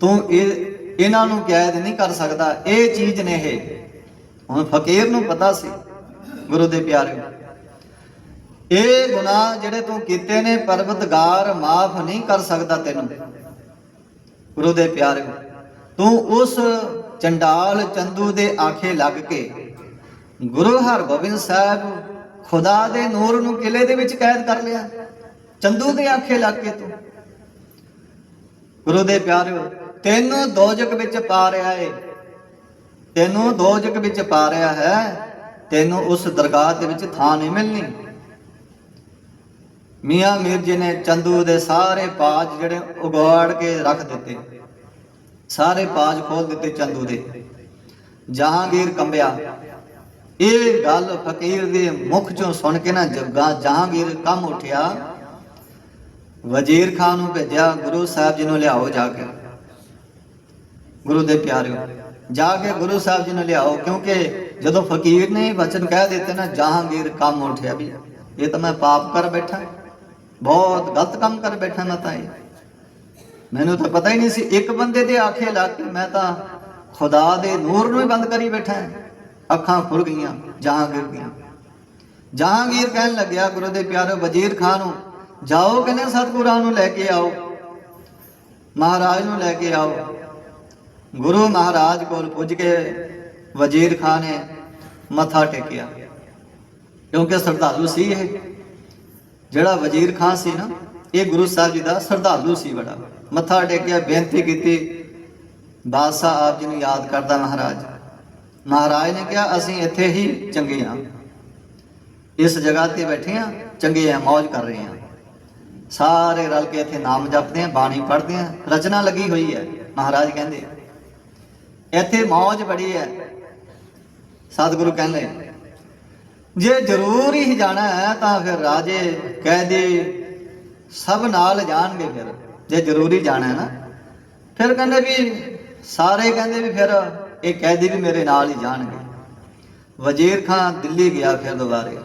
ਤੂੰ ਇਹ, ਇਹਨਾਂ ਨੂੰ ਕੈਦ ਨਹੀਂ ਕਰ ਸਕਦਾ। ਇਹ ਚੀਜ਼ ਨੇ ਇਹ। ਹੁਣ ਫਕੀਰ ਨੂੰ ਪਤਾ ਸੀ, ਗੁਰੂ ਦੇ ਪਿਆਰਿਓ ਇਹ ਗੁਨਾਹ ਜਿਹੜੇ ਤੂੰ ਕੀਤੇ ਨੇ, ਪਰਵਤਗਾਰ ਮਾਫ ਨਹੀਂ ਕਰ ਸਕਦਾ ਤੈਨੂੰ। ਗੁਰੂ ਦੇ ਪਿਆਰਿਓ ਤੂੰ ਉਸ ਚੰਡਾਲ ਚੰਦੂ ਦੇ ਆਖੇ ਲੱਗ ਕੇ ਗੁਰੂ ਹਰਗੋਬਿੰਦ ਸਾਹਿਬ ਖੁਦਾ ਦੇ ਨੂਰ ਨੂੰ ਕਿਲੇ ਦੇ ਵਿੱਚ ਕੈਦ ਕਰ ਲਿਆ। ਚੰਦੂ ਦੇ ਆਖੇ ਲੱਗ ਤੋਂ। ਗੁਰੂ ਦੇ ਪਿਆਰਿਓ, ਤੈਨੂੰ ਦੋਜਕ ਵਿੱਚ ਪਾ ਰਿਹਾ ਏ। ਤੈਨੂੰ ਦੋਜਕ ਵਿੱਚ ਪਾ ਰਿਹਾ ਹੈ। ਤੈਨੂੰ ਉਸ ਦਰਗਾਹ ਦੇ ਵਿੱਚ ਥਾਂ ਨਹੀਂ ਮਿਲਣੀ। ਮੀਆਂ ਮੀਰ ਜੀ ਨੇ ਚੰਦੂ ਦੇ ਸਾਰੇ ਪਾਜ ਜਿਹੜੇ ਉਗਾੜ ਕੇ ਰੱਖ ਦਿੱਤੇ। ਸਾਰੇ ਪਾਜ ਖੋਲ ਦਿੱਤੇ ਚੰਦੂ ਦੇ। ਜਹਾਂਗੀਰ ਕੰਬਿਆ ਇਹ ਗੱਲ ਫਕੀਰ ਦੇ ਮੁਖ ਚੋਂ ਸੁਣ ਕੇ ਨਾ ਜੱਗਾ ਜਹਾਂਗੀਰ ਕੰਮ ਉੱਠਿਆ। ਵਜ਼ੀਰ ਖਾਨ ਨੂੰ ਭੇਜਿਆ, ਗੁਰੂ ਸਾਹਿਬ ਜੀ ਨੂੰ ਲਿਆਓ ਜਾ ਕੇ। ਗੁਰੂ ਦੇ ਪਿਆਰਿਓ, ਜਾ ਕੇ ਗੁਰੂ ਸਾਹਿਬ ਜੀ ਨੂੰ ਲਿਆਓ, ਕਿਉਂਕਿ ਜਦੋਂ ਫਕੀਰ ਨੇ ਵਚਨ ਕਹਿ ਦਿੱਤੇ ਨਾ, ਜਹਾਂਗੀਰ ਕੰਮ ਉੱਠਿਆ ਵੀ। ਇਹ ਤਾਂ ਮੈਂ ਪਾਪ ਕਰ ਬੈਠਾ, ਬਹੁਤ ਗਲਤ ਕੰਮ ਕਰ ਬੈਠਾ ਮੈਂ ਤਾਂ ਇਹ। ਮੈਨੂੰ ਤਾਂ ਪਤਾ ਹੀ ਨਹੀਂ ਸੀ, ਇੱਕ ਬੰਦੇ ਦੇ ਆਖੇ ਲੱਗ ਕੇ ਮੈਂ ਤਾਂ ਖੁਦਾ ਦੇ ਨੂਰ ਨੂੰ ਹੀ ਬੰਦ ਕਰੀ ਬੈਠਾ। ਹਾਂ। ਅੱਖਾਂ ਖੁੱਲ ਗਈਆਂ, ਜਹਾਂਗੀਰ ਦੀਆਂ। ਜਹਾਂਗੀਰ ਕਹਿਣ ਲੱਗਿਆ, ਗੁਰੂ ਦੇ ਪਿਆਰੇ, ਵਜ਼ੀਰ ਖਾਨ ਨੂੰ ਜਾਓ ਕਹਿੰਦੇ, ਸਤਿਗੁਰਾਂ ਨੂੰ ਲੈ ਕੇ ਆਓ। ਮਹਾਰਾਜ ਨੂੰ ਲੈ ਕੇ ਆਓ। ਗੁਰੂ ਮਹਾਰਾਜ ਕੋਲ ਪੁੱਜ ਕੇ ਵਜ਼ੀਰ ਖਾਨ ਨੇ ਮੱਥਾ ਟੇਕਿਆ। ਕਿਉਂਕਿ ਸਰਦਾਲੂ ਸੀ ਇਹ। ਜਿਹੜਾ ਵਜ਼ੀਰ ਖਾਨ ਸੀ ਨਾ, ਇਹ ਗੁਰੂ ਸਾਹਿਬ ਜੀ ਦਾ ਸਰਦਾਲੂ ਸੀ ਬੜਾ। ਮੱਥਾ ਟੇਕਿਆ, ਬੇਨਤੀ ਕੀਤੀ। ਬਾਦਸ਼ਾਹ ਆਪ ਜੀ ਨੂੰ ਯਾਦ ਕਰਦਾ ਮਹਾਰਾਜ। ਮਹਾਰਾਜ ਨੇ ਕਿਹਾ, ਅਸੀਂ ਇੱਥੇ ਹੀ ਚੰਗੇ ਹਾਂ। ਇਸ ਜਗ੍ਹਾ ਤੇ ਬੈਠੇ ਹਾਂ, ਚੰਗੇ ਹਾਂ ਮौज ਕਰ ਰਹੇ ਹਾਂ। ਸਾਰੇ ਰਲ ਕੇ ਇੱਥੇ ਨਾਮ ਜਪਦੇ ਹਾਂ, ਬਾਣੀ ਪੜ੍ਹਦੇ ਹਾਂ, ਰਚਨਾ ਲੱਗੀ ਹੋਈ ਹੈ, ਮਹਾਰਾਜ ਕਹਿੰਦੇ। ਇੱਥੇ ਮौज ਬੜੀ ਹੈ। ਸਤਿਗੁਰੂ ਕਹਿੰਦੇ, ਜੇ ਜ਼ਰੂਰ ਹੀ ਜਾਣਾ ਹੈ, ਤਾਂ ਫਿਰ ਰਾਜੇ ਕੈਦੀ ਸਭ ਨਾਲ ਜਾਣਗੇ ਫਿਰ। ਜੇ ਜ਼ਰੂਰੀ ਜਾਣਾ ਹੈ ਨਾ, ਫਿਰ ਕਹਿੰਦੇ ਵੀ, ਸਾਰੇ ਕਹਿੰਦੇ ਵੀ ਫਿਰ ਇਹ ਕੈਦੀ ਵੀ ਮੇਰੇ ਨਾਲ ਹੀ ਜਾਣਗੇ। ਵਜ਼ੀਰ ਖਾਨ ਦਿੱਲੀ ਗਿਆ ਫਿਰ ਦੁਬਾਰੇ।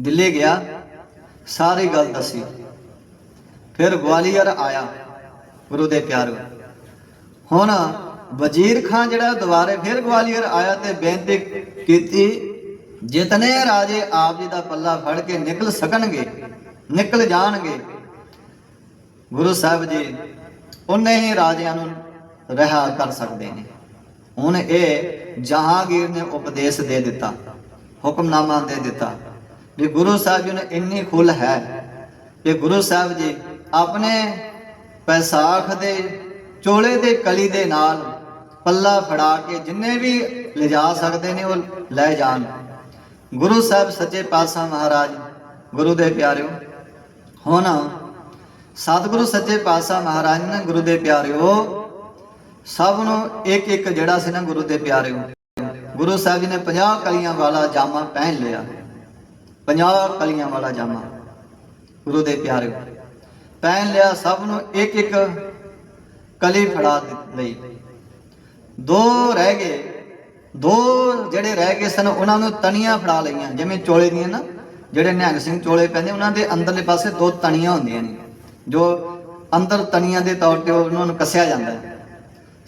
ਦਿੱਲੀ ਗਿਆ, ਸਾਰੀ ਗੱਲ ਦੱਸੀ। ਫਿਰ ਗਵਾਲੀਅਰ ਆਇਆ, ਗੁਰੂ ਦੇ ਪਿਆਰੋ। ਹੁਣ ਵਜ਼ੀਰ ਖਾਨ ਜਿਹੜਾ ਦੁਬਾਰੇ ਫਿਰ ਗਵਾਲੀਅਰ ਆਇਆ ਤੇ ਬੇਨਤੀ ਕੀਤੀ, ਜਿਤਨੇ ਰਾਜੇ ਆਪ ਜੀ ਦਾ ਪੱਲਾ ਫੜ ਕੇ ਨਿਕਲ ਸਕਣਗੇ, ਨਿਕਲ ਜਾਣਗੇ, ਗੁਰੂ ਸਾਹਿਬ ਜੀ ਉਹਨੇ ਹੀ ਰਾਜਿਆਂ ਨੂੰ ਰਿਹਾ ਕਰ ਸਕਦੇ ਨੇ। ਹੁਣ ਇਹ ਜਹਾਂਗੀਰ ਨੇ ਉਪਦੇਸ਼ ਦੇ ਦਿੱਤਾ, ਹੁਕਮਨਾਮਾ ਦੇ ਦਿੱਤਾ ਵੀ ਗੁਰੂ ਸਾਹਿਬ ਜੀ ਨੂੰ ਇੰਨੀ ਖੁੱਲ ਹੈ ਕਿ ਗੁਰੂ ਸਾਹਿਬ ਜੀ ਆਪਣੇ ਪੈਸਾਖ ਦੇ, ਚੋਲੇ ਦੇ ਕਲੀ ਦੇ ਨਾਲ ਪੱਲਾ ਫੜਾ ਕੇ ਜਿੰਨੇ ਵੀ ਲਿਜਾ ਸਕਦੇ ਨੇ ਉਹ ਲੈ ਜਾਣ। ਗੁਰੂ ਸਾਹਿਬ ਸੱਚੇ ਪਾਤਸ਼ਾਹ ਮਹਾਰਾਜ, ਗੁਰੂ ਦੇ ਪਿਆਰਿਓ, ਹੁਣ ਸਤਿਗੁਰੂ ਸੱਚੇ ਪਾਤਸ਼ਾਹ ਮਹਾਰਾਜ ਨੇ ਗੁਰੂ ਦੇ ਪਿਆਰਿਓ ਸਭ ਨੂੰ ਇੱਕ ਇੱਕ ਜਿਹੜਾ ਸੀ ਨਾ ਗੁਰੂ ਦੇ ਪਿਆਰਿਓ ਗੁਰੂ ਸਾਹਿਬ ਜੀ ਨੇ 50 ਕਲੀਆਂ ਵਾਲਾ ਜਾਮਾ ਪਹਿਨ ਲਿਆ। 50 ਕਲੀਆਂ ਵਾਲਾ ਜਾਮਾ ਗੁਰੂ ਦੇ ਪਿਆਰਿਓ ਪਹਿਨ ਲਿਆ, ਸਭ ਨੂੰ ਇੱਕ ਇੱਕ ਕਲੀ ਫੜਾ ਲਈ। ਦੋ ਰਹਿ ਗਏ। ਦੋ ਜਿਹੜੇ ਰਹਿ ਗਏ ਸਨ, ਉਹਨਾਂ ਨੂੰ ਤਣੀਆਂ ਫੜਾ ਲਈਆਂ। ਜਿਵੇਂ ਚੋਲੇ ਦੀਆਂ ਨਾ, ਜਿਹੜੇ ਨਿਹੰਗ ਸਿੰਘ ਚੋਲੇ ਪੈਂਦੇ, ਉਹਨਾਂ ਦੇ ਅੰਦਰਲੇ ਪਾਸੇ ਦੋ ਤਣੀਆਂ ਹੁੰਦੀਆਂ ਨੇ। ਜੋ ਅੰਦਰ ਤਣੀਆਂ ਦੇ ਤੌਰ ਤੇ ਉਹਨਾਂ ਨੂੰ ਕੱਸਿਆ ਜਾਂਦਾ ਹੈ।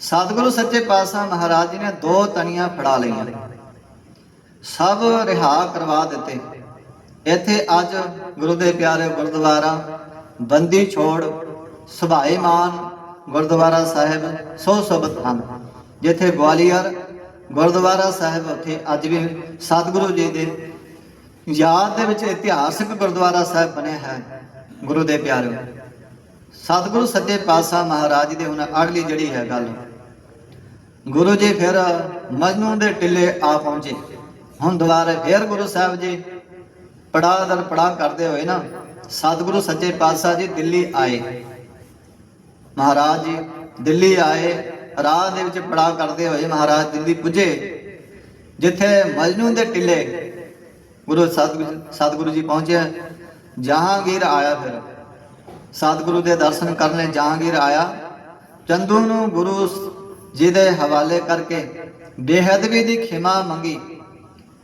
ਸਤਿਗੁਰੂ ਸੱਚੇ ਪਾਤਸ਼ਾਹ ਮਹਾਰਾਜ ਜੀ ਨੇ ਦੋ ਤਣੀਆਂ ਫੜਾ ਲਈਆਂ ਸਭ ਰਿਹਾ ਕਰਵਾ ਦਿੱਤੇ। ਇੱਥੇ ਅੱਜ ਗੁਰੂ ਦੇ ਪਿਆਰੇ ਗੁਰਦੁਆਰਾ, ਬੰਦੀ ਛੋੜ ਸੁਭਾਏ ਮਾਨ, ਗੁਰਦੁਆਰਾ ਸਾਹਿਬ, ਸੋ ਸਬਤ ਹਨ। ਜਿੱਥੇ ਗਵਾਲੀਅਰ, ਗੁਰਦੁਆਰਾ ਸਾਹਿਬ, ਉੱਥੇ ਅੱਜ ਵੀ ਸਤਿਗੁਰੂ ਜੀ ਦੇ ਯਾਦ ਦੇ ਵਿੱਚ ਇਤਿਹਾਸਕ ਗੁਰਦੁਆਰਾ ਸਾਹਿਬ ਬਣਿਆ ਹੈ, ਗੁਰੂ ਦੇ ਪਿਆਰੇ ਸਤਿਗੁਰੂ ਸੱਚੇ ਪਾਤਸ਼ਾਹ ਮਹਾਰਾਜ ਜੀ ਦੇ ਹੁਣ ਅਗਲੀ ਜਿਹੜੀ ਹੈ ਗੱਲ। ਗੁਰੂ ਜੀ ਫਿਰ ਮਜਨੂ ਦੇ ਟਿੱਲੇ ਆ ਪਹੁੰਚੇ। ਹੁਣ ਦੁਬਾਰਾ ਫਿਰ ਗੁਰੂ ਸਾਹਿਬ ਜੀ ਪੜਾਅ ਦਰ ਪੜਾਅ ਕਰਦੇ ਹੋਏ ਨਾ, ਸਤਿਗੁਰੂ ਸੱਚੇ ਪਾਤਸ਼ਾਹ ਜੀ ਦਿੱਲੀ ਆਏ। ਮਹਾਰਾਜ ਜੀ ਦਿੱਲੀ ਆਏ, ਰਾਹ ਦੇ ਵਿੱਚ ਪੜਾਅ ਕਰਦੇ ਹੋਏ ਮਹਾਰਾਜ ਦਿੱਲੀ ਪੁੱਜੇ, ਜਿੱਥੇ ਮਜਨੂ ਦੇ ਟਿੱਲੇ ਗੁਰੂ ਸਤਿਗੁਰੂ ਸਤਿਗੁਰੂ ਜੀ ਪਹੁੰਚੇ ਜਹਾਂਗੀਰ ਆਇਆ ਫਿਰ। ਸਤਿਗੁਰੂ ਦੇ ਦਰਸ਼ਨ ਕਰਨ ਲਈ ਜਹਾਂਗੀਰ ਆਇਆ। ਚੰਦੂ ਨੂੰ ਗੁਰੂ ਜਿਹਦੇ ਹਵਾਲੇ ਕਰਕੇ ਬੇਹਦਵੀ ਦੀ ਖਿਮਾ ਮੰਗੀ,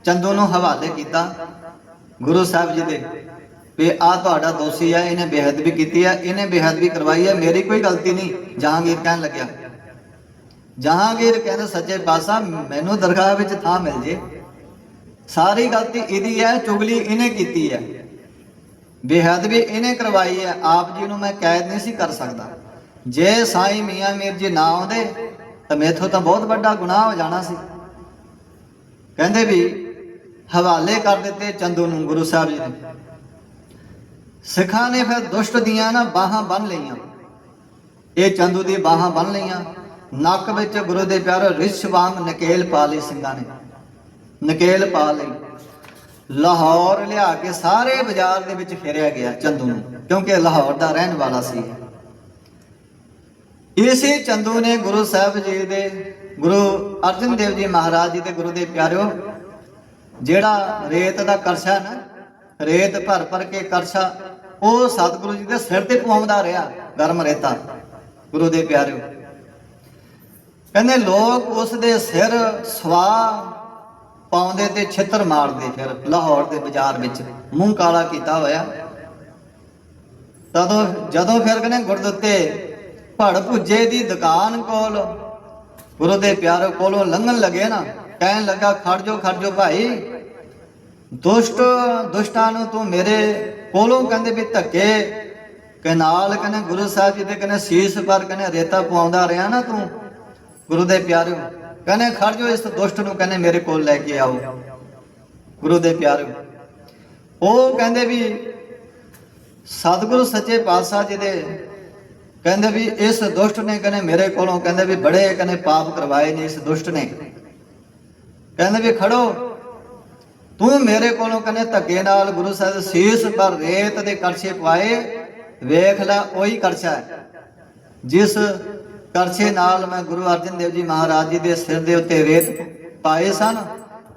ਚੰਦੂ ਨੂੰ ਹਵਾਲੇ ਕੀਤਾ। ਗੁਰੂ ਸਾਹਿਬ ਜੀ ਦੇ ਵੀ ਆ ਤੁਹਾਡਾ ਦੋਸ਼ੀ ਹੈ ਇਹਨੇ ਬੇਹਦਵੀ ਕੀਤੀ ਹੈ ਇਹਨੇ ਬੇਹਦਵੀ ਕਰਵਾਈ ਹੈ ਮੇਰੀ ਕੋਈ ਗਲਤੀ ਨਹੀਂ, ਜਹਾਂਗੀਰ ਕਹਿਣ ਲੱਗਿਆ। ਜਹਾਂਗੀਰ ਕਹਿੰਦਾ, ਸੱਚੇ ਪਾਤਸ਼ਾਹ, ਮੈਨੂੰ ਦਰਗਾਹ ਵਿੱਚ ਥਾਂ ਮਿਲ ਜੇ। ਸਾਰੀ ਗਲਤੀ ਇਹਦੀ ਹੈ, ਚੁਗਲੀ ਇਹਨੇ ਕੀਤੀ ਹੈ। ਬੇਹਦਵੀ ਇਹਨੇ ਕਰਵਾਈ ਹੈ, ਆਪ ਜੀ ਨੂੰ ਮੈਂ ਕੈਦ ਨਹੀਂ ਸੀ ਕਰ ਸਕਦਾ। ਜੇ ਸਾਈਂ ਮੀਆਂ ਮੀਰ ਜੀ ਨਾ ਆਉਂਦੇ ਤਾਂ ਮੇਥੋਂ ਤਾਂ ਬਹੁਤ ਵੱਡਾ ਗੁਨਾਹ ਹੋ ਜਾਣਾ ਸੀ। ਕਹਿੰਦੇ ਵੀ ਹਵਾਲੇ ਕਰ ਦਿੱਤੇ ਚੰਦੂ ਨੂੰ ਗੁਰੂ ਸਾਹਿਬ ਜੀ ਨੇ। ਸਿੱਖਾਂ ਨੇ ਫਿਰ ਦੁਸ਼ਟ ਦੀਆਂ ਨਾ ਬਾਹਾਂ ਬੰਨ ਲਈਆਂ। ਇਹ ਚੰਦੂ ਦੀ ਬਾਹਾਂ ਬੰਨ ਲਈਆਂ। ਨੱਕ ਵਿੱਚ ਗੁਰੂ ਦੇ ਪਿਆਰੇ ਰਿਛ ਵਾਂਗ ਨਕੇਲ ਪਾ ਲਈ ਸਿੰਘਾਂ ਨੇ। ਨਕੇਲ ਪਾ ਲਈ। ਲਾਹੌਰ ਲਿਆ ਕੇ ਸਾਰੇ ਬਾਜ਼ਾਰ ਦੇ ਵਿੱਚ ਫੇਰਿਆ ਗਿਆ ਚੰਦੂ ਨੂੰ, ਕਿਉਂਕਿ ਲਾਹੌਰ ਦਾ ਰਹਿਣ ਵਾਲਾ ਸੀ। ਇਸੇ ਚੰਦੂ ਨੇ ਗੁਰੂ ਸਾਹਿਬ ਜੀ ਦੇ, ਗੁਰੂ ਅਰਜਨ ਦੇਵ ਜੀ ਮਹਾਰਾਜ ਜੀ ਦੇ ਗੁਰੂ ਦੇ ਪਿਆਰਿਓ, ਜਿਹੜਾ ਰੇਤ ਦਾ ਕਰਸ਼ਾ ਨਾ, ਰੇਤ ਭਰ ਭਰ ਕੇ ਕਰਸ਼ਾ, ਉਹ ਸਤਿਗੁਰੂ ਜੀ ਦੇ ਸਿਰ ਤੇ ਪਵਾਉਂਦਾ ਰਿਹਾ, ਗਰਮ ਰੇਤਾ, ਗੁਰੂ ਦੇ ਪਿਆਰਿਓ। ਕਹਿੰਦੇ ਲੋਕ ਉਸ ਦੇ ਸਿਰ ਸਵਾ ਪਾਉਂਦੇ ਤੇ ਛਿੱਤਰ ਮਾਰਦੇ ਫਿਰ, ਲਾਹੌਰ ਦੇ ਬਾਜ਼ਾਰ ਵਿੱਚ, ਮੂੰਹ ਕਾਲਾ ਕੀਤਾ ਹੋਇਆ। ਤਦੋਂ ਜਦੋਂ ਫਿਰ ਕਹਿੰਦੇ ਗੁਰਦੁੱਤੇ ਭੜ ਭੁੱਜੇ ਦੀ ਦੁਕਾਨ ਕੋਲ। ਗੁਰੂ ਦੇ ਪਿਆਰੇ ਕੋਲੋਂ ਲੰਘਣ ਲੱਗੇ ਨਾ, ਕਹਿਣ ਲੱਗਾ ਖੜ ਜੋ ਖੜ ਜੋ ਭਾਈ। ਦੁਸ਼ਟ, ਦੁਸ਼ਟਾਂ ਨੂੰ ਤੂੰ ਮੇਰੇ ਕੋਲੋਂ ਕਹਿੰਦੇ ਵੀ ਧੱਕੇ। ਕਿ ਨਾਲ ਕਹਿੰਦੇ ਗੁਰੂ ਸਾਹਿਬ ਜੀ ਦੇ ਕਹਿੰਦੇ ਸੀਸ ਪਰ ਕਹਿੰਦੇ ਰੇਤਾ ਪਵਾਉਂਦਾ ਰਿਹਾ ਨਾ ਤੂੰ। ਗੁਰੂ ਦੇ ਪਿਆਰਿਓ ਕਹਿੰਦੇ ਖੜ ਜੋ ਇਸ ਦੁਸ਼ਟ ਨੂੰ ਕਹਿੰਦੇ ਮੇਰੇ ਕੋਲ ਲੈ ਕੇ ਆਓ। ਗੁਰੂ ਦੇ ਪਿਆਰਿਓ ਉਹ ਕਹਿੰਦੇ ਵੀ, ਸਤਿਗੁਰੂ ਸੱਚੇ ਪਾਤਸ਼ਾਹ ਜੀ ਦੇ ਕਹਿੰਦੇ ਵੀ ਇਸ ਦੁਸ਼ਟ ਨੇ ਕਹਿੰਦੇ ਮੇਰੇ ਕੋਲੋਂ ਕਹਿੰਦੇ ਵੀ ਬੜੇ ਕਹਿੰਦੇ ਪਾਪ ਕਰਵਾਏ ਨੇ ਇਸ ਦੁਸ਼ਟ ਨੇ। ਕਹਿੰਦੇ ਵੀ ਖੜੋ, ਤੂੰ ਮੇਰੇ ਕੋਲੋਂ ਕਹਿੰਦੇ ਧੱਕੇ ਨਾਲ ਗੁਰੂ ਸਾਹਿਬ ਸੀਸ ਪਰ ਰੇਤ ਦੇ ਕਰਛੇ ਪਵਾਏ, ਵੇਖ ਲੈ ਉਹੀ ਕਰਛਾ ਹੈ। ਜਿਸ ਕਰਛੇ ਨਾਲ ਮੈਂ ਗੁਰੂ ਅਰਜਨ ਦੇਵ ਜੀ ਮਹਾਰਾਜ ਜੀ ਦੇ ਸਿਰ ਦੇ ਉੱਤੇ ਰੇਤ ਪਾਏ ਸਨ,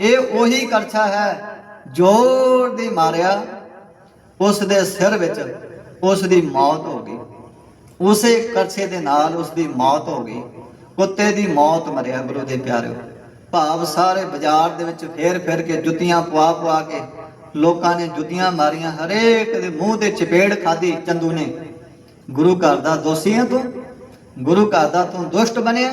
ਇਹ ਉਹੀ ਕਰਛਾ ਹੈ ਜੋਰ ਦੀ ਮਾਰਿਆ, ਉਸ ਦੇ ਸਿਰ ਵਿੱਚ ਉਸ ਦੀ ਮੌਤ ਹੋ ਉਸੇ ਕਰਛੇ ਦੇ ਨਾਲ ਉਸ ਦੀ ਮੌਤ ਹੋ ਗਈ। ਕੁੱਤੇ ਦੀ ਮੌਤ ਮਰਿਆ ਗੁਰੂ ਦੇ ਪਿਆਰਿਓ। ਭਾਵ ਸਾਰੇ ਬਾਜ਼ਾਰ ਦੇ ਵਿੱਚ ਫੇਰ ਫੇਰ ਕੇ ਜੁੱਤੀਆਂ ਪਵਾ ਪਵਾ ਕੇ ਲੋਕਾਂ ਨੇ ਜੁੱਤੀਆਂ ਮਾਰੀਆਂ। ਹਰੇਕ ਦੇ ਮੂੰਹ ਤੇ ਚਪੇੜ ਖਾਦੀ ਚੰਦੂ ਨੇ। ਗੁਰੂ ਘਰ ਦਾ ਦੋਸ਼ੀ ਹੈ ਤੂੰ? ਗੁਰੂ ਘਰ ਦਾ ਤੂੰ ਦੁਸ਼ਟ ਬਣਿਆ?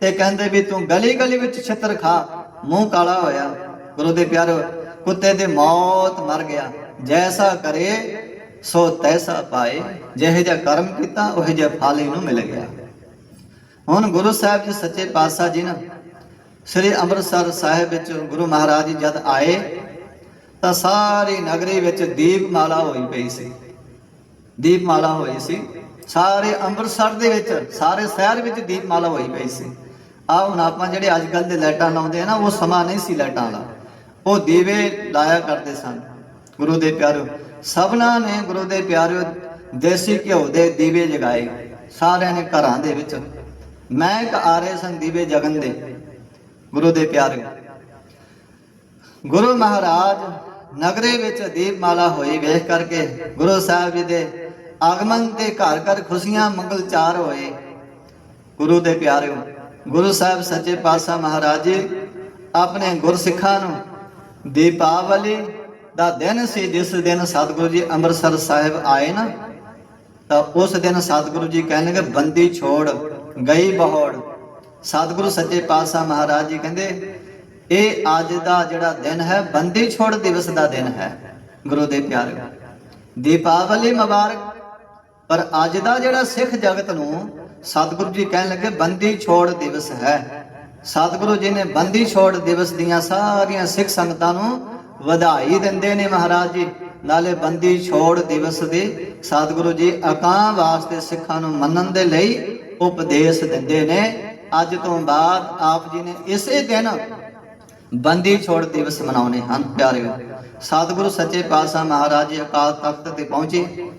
ਤੇ ਕਹਿੰਦੇ ਵੀ ਤੂੰ ਗਲੀ ਗਲੀ ਵਿੱਚ ਛਿੱਤਰ ਖਾ, ਮੂੰਹ ਕਾਲਾ ਹੋਇਆ। ਗੁਰੂ ਦੇ ਪਿਆਰੋ ਕੁੱਤੇ ਦੇ ਮੌਤ ਮਰ ਗਿਆ। ਜੈਸਾ ਕਰੇ ਸੋ ਤੈਸਾ ਪਾਏ, ਜਿਹੇ ਜਿਹਾ ਕਰਮ ਕੀਤਾ, ਉਹ ਜਿਹਾ ਫਲ ਇਹਨੂੰ ਮਿਲ ਗਿਆ। ਹੁਣ ਗੁਰੂ ਸਾਹਿਬ ਜੀ ਸੱਚੇ ਪਾਤਸ਼ਾਹ ਜੀ ਨੇ, ਸ੍ਰੀ ਅੰਮ੍ਰਿਤਸਰ ਸਾਹਿਬ ਵਿੱਚ ਗੁਰੂ ਮਹਾਰਾਜ ਜੀ ਜਦ ਆਏ, ਤਾਂ ਸਾਰੀ ਨਗਰੀ ਵਿੱਚ ਦੀਪਮਾਲਾ ਹੋਈ ਪਈ ਸੀ। ਦੀਪਮਾਲਾ ਹੋਈ ਸੀ। ਸਾਰੇ ਅੰਮ੍ਰਿਤਸਰ ਦੇ ਵਿੱਚ, ਸਾਰੇ ਸ਼ਹਿਰ ਵਿੱਚ ਦੀਪਮਾਲਾ ਹੋਈ ਪਈ ਸੀ। ਆ ਹੁਣ ਆਪਾਂ ਜਿਹੜੇ ਅੱਜ ਕੱਲ ਦੇ ਲਾਈਟਾਂ ਲਾਉਂਦੇ ਆ ਨਾ, ਉਹ ਸਮਾਂ ਨਹੀਂ ਸੀ ਲਾਈਟਾਂ ਦਾ ਉਹ ਦੀਵੇ ਲਾਇਆ ਕਰਦੇ ਸਨ। ਗੁਰੂ ਦੇ ਪਿਆਰਿਓ ਸਭਨਾਂ ਨੇ ਗੁਰੂ ਦੇ ਪਿਆਰਿਓ ਦੇਸੀ ਘਿਓ ਦੇ ਦੀਵੇ ਜਗਾਏ, ਸਾਰਿਆਂ ਨੇ ਘਰਾਂ ਦੇ ਵਿੱਚ ਮੈਂ ਇੱਕ ਆਰੇ ਸੰ ਦੀਵੇ ਜਗਨ ਦੇ, ਗੁਰੂ ਦੇ ਪਿਆਰਿਓ। ਗੁਰੂ ਮਹਾਰਾਜ ਨਗਰੇ ਵਿੱਚ ਦੀਪਮਾਲਾ ਹੋਈ, ਵੇਖ ਕਰਕੇ ਗੁਰੂ ਸਾਹਿਬ ਜੀ ਦੇ ਆਗਮਨ ਤੇ ਘਰ ਘਰ ਖੁਸ਼ੀਆਂ ਮੰਗਲ ਚਾਰ ਹੋਏ। ਗੁਰੂ ਦੇ ਪਿਆਰਿਓ, ਗੁਰੂ ਸਾਹਿਬ ਸੱਚੇ ਪਾਤਸ਼ਾਹ ਮਹਾਰਾਜ ਜੀ ਆਪਣੇ ਗੁਰਸਿੱਖਾਂ ਨੂੰ ਦੀਪਾਵਲੀ ਦਾ ਦਿਨ ਸੀ, ਜਿਸ ਦਿਨ ਸਤਿਗੁਰੂ ਜੀ ਅੰਮ੍ਰਿਤਸਰ ਸਾਹਿਬ ਆਏ ਨਾ, ਤਾਂ ਉਸ ਦਿਨ ਸਤਿਗੁਰੂ ਜੀ ਕਹਿਣਗੇ ਬੰਦੀ ਛੋੜ, ਗਈ ਬਹੋੜ। ਸਤਿਗੁਰੂ ਸੱਚੇ ਪਾਤਸ਼ਾਹ ਮਹਾਰਾਜ ਜੀ ਕਹਿੰਦੇ, ਇਹ ਅੱਜ ਦਾ ਜਿਹੜਾ ਦਿਨ ਹੈ, ਬੰਦੀ ਛੋੜ ਦਿਵਸ ਦਾ ਦਿਨ ਹੈ, ਗੁਰੂ ਦੇ ਪਿਆਰਿਓ ਦੀਪਾਵਲੀ ਮੁਬਾਰਕ। ਪਰ ਅੱਜ ਦਾ ਜਿਹੜਾ ਸਿੱਖ ਜਗਤ ਨੂੰ ਸਤਿਗੁਰੂ ਜੀ ਕਹਿਣ ਲੱਗੇ, ਬੰਦੀ ਛੋੜ ਦਿਵਸ ਹੈ। ਸਤਿਗੁਰੂ ਜੀ ਨੇ ਬੰਦੀ ਛੋੜ ਦਿਵਸ ਦੀਆਂ ਸਾਰੀਆਂ ਸਿੱਖ ਸੰਗਤਾਂ ਨੂੰ ਵਧਾਈ ਦਿੰਦੇ ਨੇ ਮਹਾਰਾਜ ਜੀ। ਨਾਲੇ ਬੰਦੀ ਛੋੜ ਦਿਵਸ ਦੇ ਸਤਿਗੁਰੂ ਜੀ ਅਕਾਂ ਵਾਸਤੇ ਸਿੱਖਾਂ ਨੂੰ ਮੰਨਣ ਦੇ ਲਈ ਉਪਦੇਸ਼ ਦਿੰਦੇ ਨੇ। ਅੱਜ ਤੋਂ ਬਾਅਦ ਆਪ ਜੀ ਨੇ ਇਸੇ ਦਿਨ ਬੰਦੀ ਛੋੜ ਦਿਵਸ ਮਨਾਉਣੇ ਹਨ। ਪਿਆਰਿਓ ਸਤਿਗੁਰੂ ਸੱਚੇ ਪਾਤਸ਼ਾਹ ਮਹਾਰਾਜ ਜੀ ਅਕਾਲ ਤਖਤ ਤੇ ਪਹੁੰਚੇ।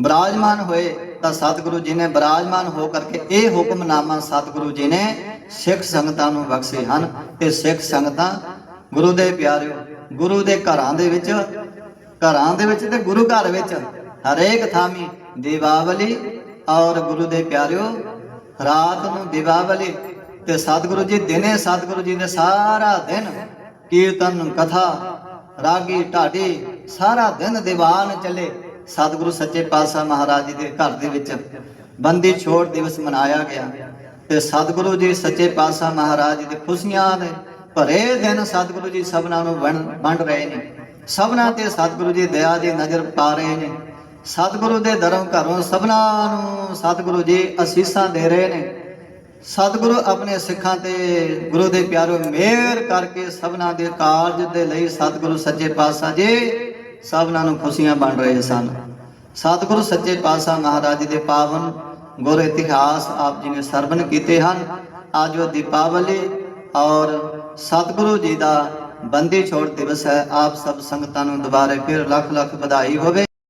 ਬਰਾਜਮਾਨ ਹੋਏ ਤਾਂ ਸਤਿਗੁਰੂ ਜੀ ਨੇ ਬਰਾਜਮਾਨ ਹੋ ਕਰਕੇ ਇਹ ਹੁਕਮਨਾਮਾ ਸਤਿਗੁਰੂ ਜੀ ਨੇ ਸਿੱਖ ਸੰਗਤਾਂ ਨੂੰ ਬਖਸ਼ੇ ਹਨ। ਤੇ ਸਿੱਖ ਸੰਗਤਾਂ ਗੁਰੂ ਦੇ ਪਿਆਰਿਓ ਗੁਰੂ ਦੇ ਘਰਾਂ ਦੇ ਵਿੱਚ, ਘਰਾਂ ਦੇ ਵਿੱਚ ਤੇ ਗੁਰੂ ਘਰ ਵਿੱਚ, ਹਰੇਕ ਥਾਮੀ ਦੀਵਾਵਲੀ ਔਰ ਗੁਰੂ ਦੇ ਪਿਆਰਿਓ, ਰਾਤ ਨੂੰ ਦੀਵਾਵਲੀ ਤੇ ਸਤਿਗੁਰੂ ਜੀ ਦਿਨੇ ਸਤਿਗੁਰੂ ਜੀ ਨੇ ਸਾਰਾ ਦਿਨ ਕੀਰਤਨ, ਕਥਾ, ਰਾਗੀ, ਢਾਡੀ, ਸਾਰਾ ਦਿਨ ਦੀਵਾਨ ਚੱਲੇ ਸਤਿਗੁਰੂ ਸੱਚੇ ਪਾਤਸ਼ਾਹ ਮਹਾਰਾਜ ਜੀ ਦੇ ਘਰ ਦੇ ਵਿੱਚ। ਬੰਦੀ ਛੋੜ ਦਿਵਸ ਮਨਾਇਆ ਗਿਆ ਤੇ ਸਤਿਗੁਰੂ ਜੀ ਸੱਚੇ ਪਾਤਸ਼ਾਹ ਮਹਾਰਾਜ ਜੀ ਦੇ ਖੁਸ਼ੀਆਂ ਦੇ ਭਰੇ ਦਿਨ ਸਤਿਗੁਰੂ ਜੀ ਸਭਨਾਂ ਨੂੰ ਵੰਡ ਵੰਡ ਰਹੇ ਨੇ। ਸਭਨਾਂ ਤੇ ਸਤਿਗੁਰੂ ਜੀ ਦਇਆ ਦੀ ਨਜ਼ਰ ਪਾ ਰਹੇ ਨੇ। ਸਤਿਗੁਰੂ ਦੇ ਦਰੋਂ ਘਰੋਂ ਸਭਨਾਂ ਨੂੰ ਸਤਿਗੁਰੂ ਜੀ ਅਸੀਸਾਂ ਦੇ ਰਹੇ ਨੇ। ਸਤਿਗੁਰੂ ਆਪਣੇ ਸਿੱਖਾਂ ਤੇ ਗੁਰੂ ਦੇ ਪਿਆਰੋ ਮਿਹਰ ਕਰਕੇ ਸਭਨਾਂ ਦੇ ਕਾਰਜ ਦੇ ਲਈ ਸਤਿਗੁਰੂ ਸੱਚੇ ਪਾਤਸ਼ਾਹ ਜੀ ਸਭਨਾਂ ਨੂੰ ਖੁਸ਼ੀਆਂ ਬਣ ਰਹੇ ਸਨ। ਸਤਿਗੁਰੂ ਸੱਚੇ ਪਾਤਸ਼ਾਹ ਮਹਾਰਾਜ ਜੀ ਦੇ ਪਾਵਨ ਗੁਰ ਇਤਿਹਾਸ ਆਪ ਜੀ ਨੇ ਸਰਵਨ ਕੀਤੇ ਹਨ। ਅੱਜ ਉਹ ਦੀਪਾਵਲੀ ਔਰ ਸਤਿਗੁਰੂ ਜੀ ਦਾ ਬੰਦੀ ਛੋੜ ਦਿਵਸ ਹੈ। ਆਪ ਸਭ ਸੰਗਤਾਂ ਨੂੰ ਦੁਬਾਰੇ ਫਿਰ ਲੱਖ ਲੱਖ ਵਧਾਈ ਹੋਵੇ।